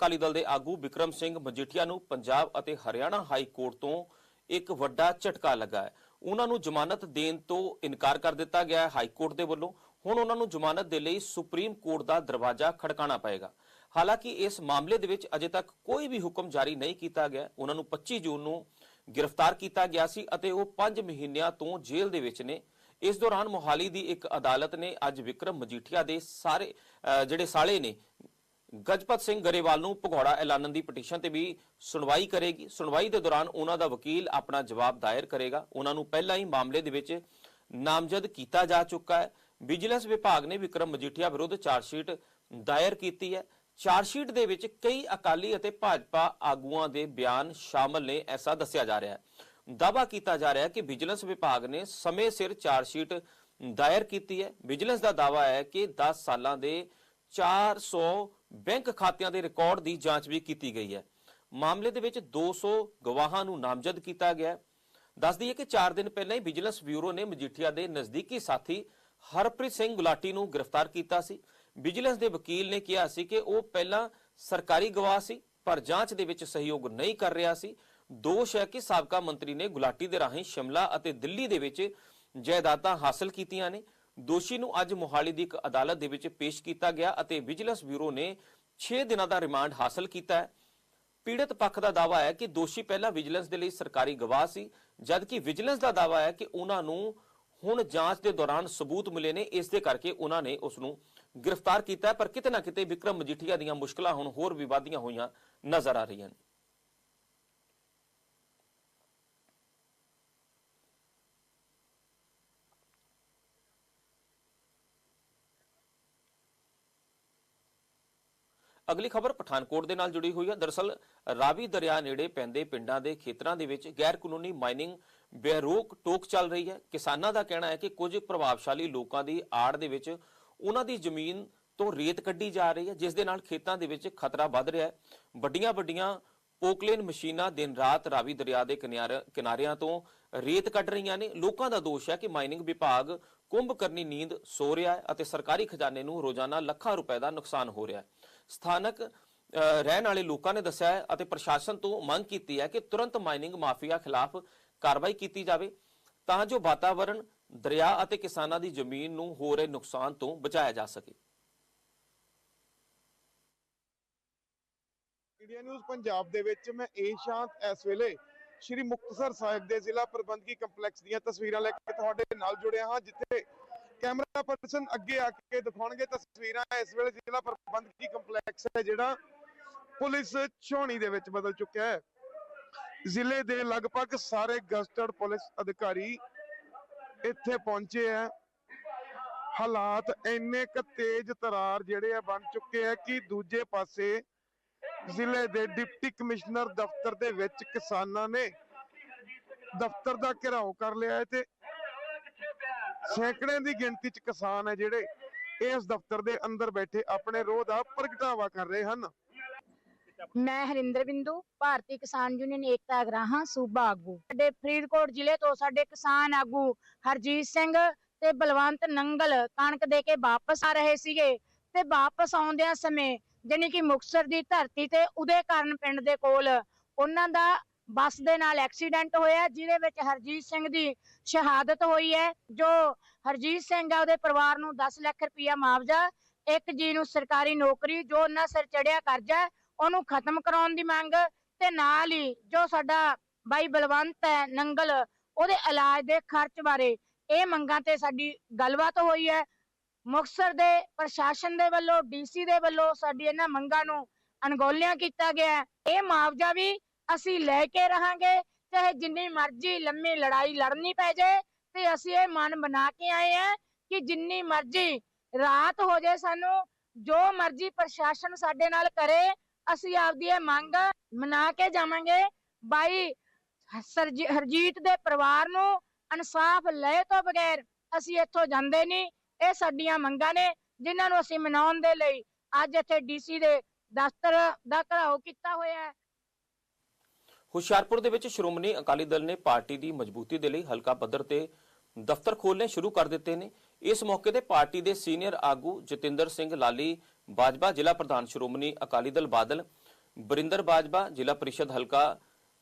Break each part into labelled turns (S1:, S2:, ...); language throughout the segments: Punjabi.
S1: ਅਕਾਲੀ ਦਲ ਦੇ ਆਗੂ ਵਿਕਰਮ ਸਿੰਘ ਮਜੀਠੀਆ ਨੂੰ ਪੰਜਾਬ ਅਤੇ ਹਰਿਆਣਾ ਹਾਈ ਕੋਰਟ ਤੋਂ ਇੱਕ ਵੱਡਾ ਝਟਕਾ ਲੱਗਾ ਹੈ। ਉਹਨਾਂ ਨੂੰ ਜ਼ਮਾਨਤ ਦੇਣ ਤੋਂ ਇਨਕਾਰ ਕਰ ਦਿੱਤਾ ਗਿਆ ਹੈ ਹਾਈ ਕੋਰਟ ਦੇ ਵੱਲੋਂ। ਹੁਣ ਉਹਨਾਂ ਨੂੰ ਜ਼ਮਾਨਤ ਦੇ ਲਈ ਸੁਪਰੀਮ ਕੋਰਟ ਦਾ ਦਰਵਾਜ਼ਾ ਖੜਕਾਣਾ ਪਏਗਾ। ਹਾਲਾਂਕਿ ਇਸ ਮਾਮਲੇ ਦੇ ਵਿੱਚ ਅਜੇ ਤੱਕ ਕੋਈ ਵੀ ਹੁਕਮ ਜਾਰੀ ਨਹੀਂ ਕੀਤਾ ਗਿਆ। ਉਹਨਾਂ ਨੂੰ 25 ਜੂਨ ਨੂੰ ਗ੍ਰਿਫਤਾਰ ਕੀਤਾ ਗਿਆ ਸੀ ਅਤੇ ਉਹ 5 ਮਹੀਨਿਆਂ ਤੋਂ ਜੇਲ੍ਹ ਦੇ ਵਿੱਚ ਨੇ। ਇਸ ਦੌਰਾਨ ਮੋਹਾਲੀ ਦੀ ਇੱਕ ਅਦਾਲਤ ਨੇ ਅੱਜ ਵਿਕਰਮ ਮਜੀਠੀਆ ਦੇ ਸਾਰੇ ਜਿਹੜੇ ਸਾਲੇ ਨੇ ਗਜਪਤ ਸਿੰਘ ਗਰੇਵਾਲ ਨੂੰ ਭਗੌੜਾ ਐਲਾਨਣ ਦੀ ਪਟੀਸ਼ਨ ਤੇ ਵੀ ਸੁਣਵਾਈ ਕਰੇਗੀ। ਸੁਣਵਾਈ ਦੇ ਦੌਰਾਨ ਉਹਨਾਂ ਦਾ ਵਕੀਲ ਆਪਣਾ ਜਵਾਬ ਦਾਇਰ ਕਰੇਗਾ। ਉਹਨਾਂ ਨੂੰ ਪਹਿਲਾਂ ਹੀ ਮਾਮਲੇ ਦੇ ਵਿੱਚ ਨਾਮਜ਼ਦ ਕੀਤਾ ਜਾ ਚੁੱਕਾ ਹੈ। ਵਿਜੀਲੈਂਸ ਵਿਭਾਗ ਨੇ ਵਿਕਰਮ ਮਜੀਠੀਆ ਵਿਰੁੱਧ ਚਾਰਜਸ਼ੀਟ ਦਾਇਰ ਕੀਤੀ ਹੈ। ਚਾਰਜਸ਼ੀਟ ਦੇ ਵਿੱਚ ਕਈ ਅਕਾਲੀ ਅਤੇ ਭਾਜਪਾ ਆਗੂਆਂ ਦੇ ਬਿਆਨ ਸ਼ਾਮਲ ਨੇ, ਐਸਾ ਦੱਸਿਆ ਜਾ ਰਿਹਾ ਹੈ। ਦਾਅਵਾ ਕੀਤਾ ਜਾ ਰਿਹਾ ਹੈ ਕਿ ਵਿਜੀਲੈਂਸ ਵਿਭਾਗ ਨੇ ਸਮੇਂ ਸਿਰ ਚਾਰਜਸ਼ੀਟ ਦਾਇਰ ਕੀਤੀ ਹੈ। ਵਿਜੀਲੈਂਸ ਦਾ ਦਾਅਵਾ ਹੈ ਕਿ 10 ਸਾਲਾਂ ਦੇ 400 ਬੈਂਕ ਖਾਤਿਆਂ ਦੇ ਰਿਕਾਰਡ ਦੀ ਜਾਂਚ ਵੀ ਕੀਤੀ ਗਈ ਹੈ। ਮਾਮਲੇ ਦੇ ਵਿੱਚ 200 ਗਵਾਹਾਂ ਨੂੰ ਨਾਮਜ਼ਦ ਕੀਤਾ ਗਿਆ ਦੱਸ ਦਈਏ ਕਿ 4 ਦਿਨ ਪਹਿਲਾਂ ਹੀ ਵਿਜੀਲੈਂਸ ਬਿਊਰੋ ਨੇ ਮਜੀਠੀਆ ਦੇ ਨਜ਼ਦੀਕੀ ਸਾਥੀ ਹਰਪ੍ਰੀਤ ਸਿੰਘ ਗੁਲਾਟੀ ਨੂੰ ਗ੍ਰਿਫਤਾਰ ਕੀਤਾ ਸੀ। ਵਿਜੀਲੈਂਸ ਦੇ ਵਕੀਲ ਨੇ ਕਿਹਾ ਸੀ ਕਿ ਉਹ ਪਹਿਲਾਂ ਸਰਕਾਰੀ ਗਵਾਹ ਸੀ, ਪਰ ਜਾਂਚ ਦੇ ਵਿੱਚ ਸਹਿਯੋਗ ਨਹੀਂ ਕਰ ਰਿਹਾ ਸੀ। ਦੋਸ਼ ਹੈ ਕਿ ਸਾਬਕਾ ਮੰਤਰੀ ਨੇ ਗੁਲਾਟੀ ਦੇ ਰਾਹੀਂ ਸ਼ਿਮਲਾ ਅਤੇ ਦਿੱਲੀ ਦੇ ਵਿੱਚ ਜਾਇਦਾਦਾਂ ਹਾਸਲ ਕੀਤੀਆਂ ਨੇ। ਦੋਸ਼ੀ ਨੂੰ ਅੱਜ ਮੋਹਾਲੀ ਦੀ ਇੱਕ ਅਦਾਲਤ ਦੇ ਵਿੱਚ ਪੇਸ਼ ਕੀਤਾ ਗਿਆ ਅਤੇ ਵਿਜੀਲੈਂਸ ਬਿਊਰੋ ਨੇ 6 ਦਿਨਾਂ ਦਾ ਰਿਮਾਂਡ ਹਾਸਲ ਕੀਤਾ ਹੈ। ਪੀੜਤ ਪੱਖ ਦਾ ਦਾਵਾ ਹੈ ਕਿ ਦੋਸ਼ੀ ਪਹਿਲਾਂ ਵਿਜੀਲੈਂਸ ਦੇ ਲਈ ਸਰਕਾਰੀ ਗਵਾਹ ਸੀ, ਜਦਕਿ ਵਿਜੀਲੈਂਸ ਦਾ ਦਾਵਾ ਹੈ ਕਿ ਉਹਨਾਂ ਨੂੰ ਹੁਣ ਜਾਂਚ ਦੇ ਦੌਰਾਨ ਸਬੂਤ ਮਿਲੇ ਨੇ। ਇਸ ਦੇ ਕਰਕੇ ਉਹਨਾਂ ਨੇ ਉਸ ਨੂੰ ਗ੍ਰਿਫਤਾਰ ਕੀਤਾ ਪਰ ਕਿਤੇ ਨਾ ਕਿਤੇ ਵਿਕਰਮ ਮਜੀਠੀਆ ਦੀਆਂ ਮੁਸ਼ਕਲਾਂ ਹੁਣ ਹੋਰ ਵੀ ਵਧੀਆਂ ਹੋਈਆਂ ਨਜ਼ਰ ਆ ਰਹੀਆਂ ਨੇ। ਅਗਲੀ ਖਬਰ ਪਠਾਨਕੋਟ ਦੇ ਨਾਲ ਜੁੜੀ ਹੋਈ ਹੈ। ਦਰਸਲ, ਰਾਵੀ ਦਰਿਆ ਨੇੜੇ ਪੈਂਦੇ ਪਿੰਡਾਂ ਦੇ ਖੇਤਰਾਂ ਦੇ ਵਿੱਚ ਗੈਰ ਕਾਨੂੰਨੀ ਮਾਈਨਿੰਗ ਬੇਰੋਕ ਟੋਕ ਚੱਲ ਰਹੀ ਹੈ। ਕਿਸਾਨਾਂ ਦਾ ਕਹਿਣਾ ਹੈ ਕਿ ਕੁਝ ਪ੍ਰਭਾਵਸ਼ਾਲੀ ਲੋਕਾਂ ਦੀ ਆੜ ਦੇ ਵਿੱਚ ਉਹਨਾਂ ਦੀ ਜ਼ਮੀਨ ਤੋਂ ਰੇਤ ਕੱਢੀ ਜਾ ਰਹੀ ਹੈ, ਜਿਸ ਦੇ ਨਾਲ ਖੇਤਾਂ ਦੇ ਵਿੱਚ ਖਤਰਾ ਵੱਧ ਰਿਹਾ ਹੈ। ਵੱਡੀਆਂ ਵੱਡੀਆਂ ਪੋਕਲੇਨ ਮਸ਼ੀਨਾਂ ਦਿਨ ਰਾਤ ਰਾਵੀ ਦਰਿਆ ਦੇ ਕਿਨਾਰੇ, ਕਿਨਾਰਿਆਂ ਤੋਂ ਰੇਤ ਕੱਢ ਰਹੀਆਂ ਨੇ। ਲੋਕਾਂ ਦਾ ਦੋਸ਼ ਹੈ ਕਿ ਮਾਈਨਿੰਗ ਵਿਭਾਗ ਕੁੰਭ ਕਰਨੀ ਨੀਂਦ ਸੋ ਰਿਹਾ ਹੈ ਅਤੇ ਸਰਕਾਰੀ ਖਜ਼ਾਨੇ ਨੂੰ ਰੋਜ਼ਾਨਾ ਲੱਖਾਂ ਰੁਪਏ ਦਾ ਨੁਕਸਾਨ ਹੋ ਰਿਹਾ ਹੈ। ਸਥਾਨਕ ਰਹਿਣ ਵਾਲੇ ਲੋਕਾਂ ਨੇ ਦੱਸਿਆ ਹੈ ਅਤੇ ਪ੍ਰਸ਼ਾਸਨ ਤੋਂ ਮੰਗ ਕੀਤੀ ਹੈ ਕਿ ਤੁਰੰਤ ਮਾਈਨਿੰਗ ਮਾਫੀਆ ਖਿਲਾਫ ਕਾਰਵਾਈ ਕੀਤੀ ਜਾਵੇ ਤਾਂ ਜੋ ਵਾਤਾਵਰਣ, ਦਰਿਆ ਅਤੇ ਕਿਸਾਨਾਂ ਦੀ ਜ਼ਮੀਨ ਨੂੰ ਹੋ ਰਹੇ ਨੁਕਸਾਨ ਤੋਂ ਬਚਾਇਆ ਜਾ ਸਕੇ।
S2: ਇੰਡੀਆ ਨਿਊਜ਼ ਪੰਜਾਬ ਦੇ ਵਿੱਚ ਮੈਂ ਏ ਇਸ ਵੇਲੇ ਸ਼੍ਰੀ ਮੁਕਤਸਰ ਸਾਹਿਬ ਦੇ ਜ਼ਿਲ੍ਹਾ ਪ੍ਰਬੰਧਕੀ ਕੰਪਲੈਕਸ ਦੀਆਂ ਤਸਵੀਰਾਂ ਲੈ ਕੇ ਤੁਹਾਡੇ ਨਾਲ ਜੁੜਿਆ ਹਾਂ, ਜਿੱਥੇ ਕੈਮਰਾ ਪਰਸਨ ਅੱਗੇ ਆ ਕੇ ਦਿਖਾਉਣਗੇ ਤਸਵੀਰਾਂ। ਇਸ ਵੇਲੇ ਜ਼ਿਲ੍ਹਾ ਪ੍ਰਬੰਧਕੀ ਕੰਪਲੈਕਸ ਹੈ ਜਿਹੜਾ ਪੁਲਿਸ ਛਾਉਣੀ ਦੇ ਵਿੱਚ ਬਦਲ ਚੁੱਕਿਆ ਹੈ। ਜ਼ਿਲ੍ਹੇ ਦੇ ਲਗਭਗ ਸਾਰੇ ਗਸਟਡ ਪੁਲਿਸ ਅਧਿਕਾਰੀ ਇੱਥੇ ਪਹੁੰਚੇ ਹੈ। ਹਾਲਾਤ ਇੰਨੇ ਕ ਤੇਜ਼ ਤਰਾਰ ਜਿਹੜੇ ਆ ਬਣ ਚੁੱਕੇ ਆ ਕਿ ਦੂਜੇ ਪਾਸੇ ਜ਼ਿਲ੍ਹੇ ਦੇ ਡਿਪਟੀ ਕਮਿਸ਼ਨਰ ਦਫ਼ਤਰ ਦੇ ਵਿੱਚ ਕਿਸਾਨਾਂ ਨੇ ਦਫ਼ਤਰ ਦਾ ਘਿਰਾਓ ਕਰ ਲਿਆ ਹੈ ਤੇ ਸੈਂਕੜਿਆਂ ਦੀ ਗਿਣਤੀ 'ਚ ਕਿਸਾਨ ਹੈ ਜਿਹੜੇ ਇਸ ਦਫ਼ਤਰ ਦੇ ਅੰਦਰ ਬੈਠੇ ਆਪਣੇ ਰੋਹ ਦਾ ਪ੍ਰਗਟਾਵਾ ਕਰ ਰਹੇ ਹਨ।
S3: ਮੈਂ ਹਰਿੰਦਰ ਬਿੰਦੂ, ਭਾਰਤੀ ਕਿਸਾਨ ਯੂਨੀਅਨ ਏਕਤਾ ਅਗਰਾਹਾਂ ਸੂਬਾ ਆਗੂ। ਸਾਡੇ ਫਰੀਦਕੋਟ ਜ਼ਿਲ੍ਹੇ ਤੋਂ ਸਾਡੇ ਕਿਸਾਨ ਆਗੂ ਹਰਜੀਤ ਸਿੰਘ ਤੇ ਬਲਵੰਤ ਨੰਗਲ ਕਣਕ ਦੇ ਕੇ ਵਾਪਸ ਆ ਰਹੇ ਸੀਗੇ ਤੇ ਵਾਪਸ ਆਉਂਦਿਆਂ ਸਮੇਂ ਜਾਣੀ ਕਿ ਮੁਕਤਸਰ ਦੀ ਧਰਤੀ ਤੇ ਉਦੇ ਕਾਰਨ ਪਿੰਡ ਦੇ ਕੋਲ ਉਹਨਾਂ ਦਾ ਬੱਸ ਦੇ ਨਾਲ ਐਕਸੀਡੈਂਟ ਹੋਇਆ, ਜਿਹਦੇ ਵਿੱਚ ਹਰਜੀਤ ਸਿੰਘ ਦੀ ਸ਼ਹਾਦਤ ਹੋਈ ਹੈ, ਜੋ ਹਰਜੀਤ ਸਿੰਘ ਆ, ਉਹਦੇ ਪਰਿਵਾਰ ਨੂੰ 10 ਲੱਖ ਰੁਪਇਆ ਮੁਆਵਜ਼ਾ, ਇੱਕ ਜੀ ਨੂੰ ਸਰਕਾਰੀ ਨੌਕਰੀ, ਜੋ ਉਹਨਾਂ ਸਿਰ ਚੜਿਆ ਕਰਜ਼ਾ, ਉਹਨੂੰ ਖਤਮ ਕਰਾਉਣ ਦੀ ਮੰਗ ਤੇ ਨਾਲ ਹੀ ਜੋ ਸਾਡਾ ਬਾਈ ਬਲਵੰਤ ਹੈ, ਨੰਗਲ, ਉਹਦੇ ਇਲਾਜ ਦੇ ਖਰਚ ਬਾਰੇ ਇਹ ਮੰਗਾਂ ਤੇ ਸਾਡੀ ਗੱਲਬਾਤ ਹੋਈ ਹੈ। ਮੁਕਤਸਰ ਦੇ ਪ੍ਰਸ਼ਾਸਨ ਦੇ ਵੱਲੋਂ, ਡੀਸੀ ਦੇ ਵੱਲੋਂ ਸਾਡੀ ਇਹਨਾਂ ਮੰਗਾਂ ਨੂੰ ਅਣਗੌਲਿਆਂ ਕੀਤਾ ਗਿਆ। ਇਹ ਮੁਆਵਜ਼ਾ ਵੀ ਅਸੀਂ ਲੈ ਕੇ ਰਹਾਂਗੇ, ਚਾਹੇ ਜਿੰਨੀ ਮਰਜ਼ੀ ਲੰਮੀ ਲੜਾਈ ਲੜਨੀ ਪੈ ਜਾਏ ਤੇ ਅਸੀਂ ਇਹ ਮਨ ਬਣਾ ਕੇ ਆਏ ਆ ਕਿ ਜਿੰਨੀ ਮਰਜ਼ੀ ਰਾਤ ਹੋ ਜਾਏ ਸਾਨੂੰ, ਜੋ ਮਰਜ਼ੀ ਪ੍ਰਸ਼ਾਸਨ ਸਾਡੇ ਨਾਲ ਕਰੇ, ਅਸੀਂ ਆਪਦੀ ਇਹ ਮੰਗ ਮਨਾ ਕੇ ਜਾਵਾਂਗੇ। ਬਾਈ ਹਰਜੀਤ ਦੇ ਪਰਿਵਾਰ ਨੂੰ ਇਨਸਾਫ ਲਏ ਤੋਂ ਬਗੈਰ ਅਸੀਂ ਇੱਥੋਂ ਜਾਂਦੇ ਨਹੀਂ। ਇਹ ਸਾਡੀਆਂ ਮੰਗਾਂ ਨੇ, ਜਿਨ੍ਹਾਂ ਨੂੰ ਅਸੀਂ ਮਨਾਉਣ ਦੇ ਲਈ ਅੱਜ ਇੱਥੇ ਡੀਸੀ ਦੇ ਦਫ਼ਤਰ ਦਾ ਘਰਾਓ ਕੀਤਾ ਹੋਇਆ ਹੈ।
S1: ਹੁਸ਼ਿਆਰਪੁਰ ਦੇ ਵਿੱਚ ਸ਼੍ਰੋਮਣੀ ਅਕਾਲੀ ਦਲ ਨੇ ਪਾਰਟੀ ਦੀ ਮਜ਼ਬੂਤੀ ਦੇ ਲਈ ਹਲਕਾ ਪੱਧਰ ਤੇ ਦਫ਼ਤਰ ਖੋਲ੍ਹਣੇ ਸ਼ੁਰੂ ਕਰ ਦਿੱਤੇ ਨੇ। ਇਸ ਮੌਕੇ ਤੇ ਪਾਰਟੀ ਦੇ ਸੀਨੀਅਰ ਆਗੂ ਜਤਿੰਦਰ ਸਿੰਘ ਲਾਲੀ, ਬਾਜਵਾ ਜ਼ਿਲ੍ਹਾ ਪ੍ਰਧਾਨ ਸ਼੍ਰੋਮਣੀ ਅਕਾਲੀ ਦਲ ਬਾਦਲ, ਬਰਿੰਦਰ ਬਾਜਵਾ ਜ਼ਿਲ੍ਹਾ ਪਰਿਸ਼ਦ ਹਲਕਾ,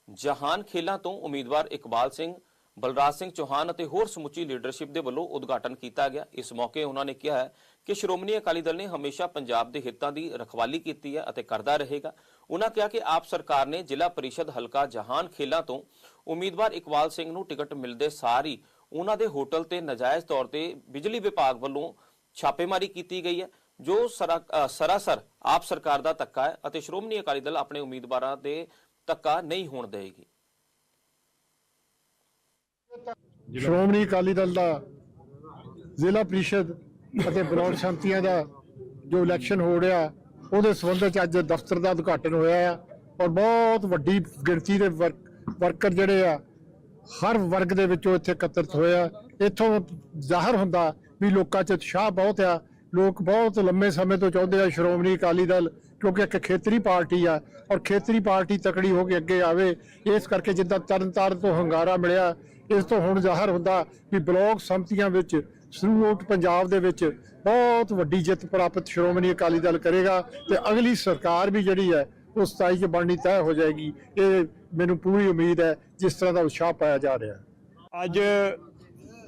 S1: ਜਹਾਨ ਖੇਲਾਂ ਤੋਂ ਉਮੀਦਵਾਰ ਇਕਬਾਲ ਸਿੰਘ ਬਲਰਾਜ ਸਿੰਘ ਚੌਹਾਨ ਅਤੇ ਹੋਰ ਸਮੁੱਚੀ ਲੀਡਰਸ਼ਿਪ ਦੇ ਵੱਲੋਂ ਉਦਘਾਟਨ ਕੀਤਾ ਗਿਆ। ਇਸ ਮੌਕੇ ਉਹਨਾਂ ਨੇ ਕਿਹਾ ਹੈ ਕਿ ਸ਼੍ਰੋਮਣੀ ਅਕਾਲੀ ਦਲ ਨੇ ਹਮੇਸ਼ਾ ਪੰਜਾਬ ਦੇ ਹਿੱਤਾਂ ਦੀ ਰਖਵਾਲੀ ਕੀਤੀ ਹੈ ਅਤੇ ਕਰਦਾ ਰਹੇਗਾ। ਉਹਨਾਂ ਕਿਹਾ ਕਿ ਆਪ ਸਰਕਾਰ ਨੇ ਜ਼ਿਲ੍ਹਾ ਪਰਿਸ਼ਦ ਹਲਕਾ ਜਹਾਨ ਖੇਲਾਂ ਤੋਂ ਉਮੀਦਵਾਰ ਇਕਬਾਲ ਸਿੰਘ ਨੂੰ ਟਿਕਟ ਮਿਲਦੇ ਸਾਰੀ ਉਹਨਾਂ ਦੇ ਹੋਟਲ ਤੇ ਨਜਾਇਜ਼ ਤੌਰ ਤੇ ਬਿਜਲੀ ਵਿਭਾਗ ਵੱਲੋਂ ਛਾਪੇਮਾਰੀ ਕੀਤੀ ਗਈ ਹੈ, ਜੋ ਸਰਾਸਰ ਆਪ ਸਰਕਾਰ ਦਾ ਧੱਕਾ ਹੈ ਅਤੇ ਸ਼੍ਰੋਮਣੀ ਅਕਾਲੀ ਦਲ ਆਪਣੇ ਉਮੀਦਵਾਰਾਂ ਦੇ ਧੱਕਾ ਨਹੀਂ ਹੋਣ ਦੇਵੇਗੀ।
S4: ਸ਼੍ਰੋਮਣੀ ਅਕਾਲੀ ਦਲ ਦਾ ਜ਼ਿਲ੍ਹਾ ਪ੍ਰੀਸ਼ਦ ਅਤੇ ਬਲਾਕ ਸ਼ਾਂਤੀਆਂ ਦਾ ਜੋ ਇਲੈਕਸ਼ਨ ਹੋ ਰਿਹਾ, ਉਹਦੇ ਸੰਬੰਧ ਵਿੱਚ ਅੱਜ ਦਫ਼ਤਰ ਦਾ ਉਦਘਾਟਨ ਹੋਇਆ ਆ ਔਰ ਬਹੁਤ ਵੱਡੀ ਗਿਣਤੀ ਦੇ ਵਰਕ- ਵਰਕਰ ਜਿਹੜੇ ਆ, ਹਰ ਵਰਗ ਦੇ ਵਿੱਚੋਂ ਇੱਥੇ ਇਕੱਤਰਤ ਹੋਇਆ ਇੱਥੋਂ ਜ਼ਾਹਰ ਹੁੰਦਾ ਵੀ ਲੋਕਾਂ 'ਚ ਉਤਸ਼ਾਹ ਬਹੁਤ ਆ। ਲੋਕ ਬਹੁਤ ਲੰਮੇ ਸਮੇਂ ਤੋਂ ਚਾਹੁੰਦੇ ਆ ਸ਼੍ਰੋਮਣੀ ਅਕਾਲੀ ਦਲ ਕਿਉਂਕਿ ਇੱਕ ਖੇਤਰੀ ਪਾਰਟੀ ਆ ਔਰ ਖੇਤਰੀ ਪਾਰਟੀ ਤਕੜੀ ਹੋ ਕੇ ਅੱਗੇ ਆਵੇ। ਇਸ ਕਰਕੇ ਜਿੱਦਾਂ ਤਰਨਤਾਰਨ ਤੋਂ ਹੰਗਾਰਾ ਮਿਲਿਆ ਇਸ ਤੋਂ ਹੁਣ ਜ਼ਾਹਰ ਹੁੰਦਾ ਕਿ ਬਲਾਕ ਸੰਮਤੀਆਂ ਵਿੱਚ ਸਰੂਟ ਪੰਜਾਬ ਦੇ ਵਿੱਚ ਬਹੁਤ ਵੱਡੀ ਜਿੱਤ ਪ੍ਰਾਪਤ ਸ਼੍ਰੋਮਣੀ ਅਕਾਲੀ ਦਲ ਕਰੇਗਾ ਤੇ ਅਗਲੀ ਸਰਕਾਰ ਵੀ ਜਿਹੜੀ ਹੈ ਉਹ 27 ਚ ਬਣਨੀ ਤੈਅ ਹੋ ਜਾਏਗੀ। ਇਹ ਮੈਨੂੰ ਪੂਰੀ ਉਮੀਦ ਹੈ ਜਿਸ ਤਰ੍ਹਾਂ ਦਾ ਉਤਸ਼ਾਹ ਪਾਇਆ ਜਾ ਰਿਹਾ
S5: ਅੱਜ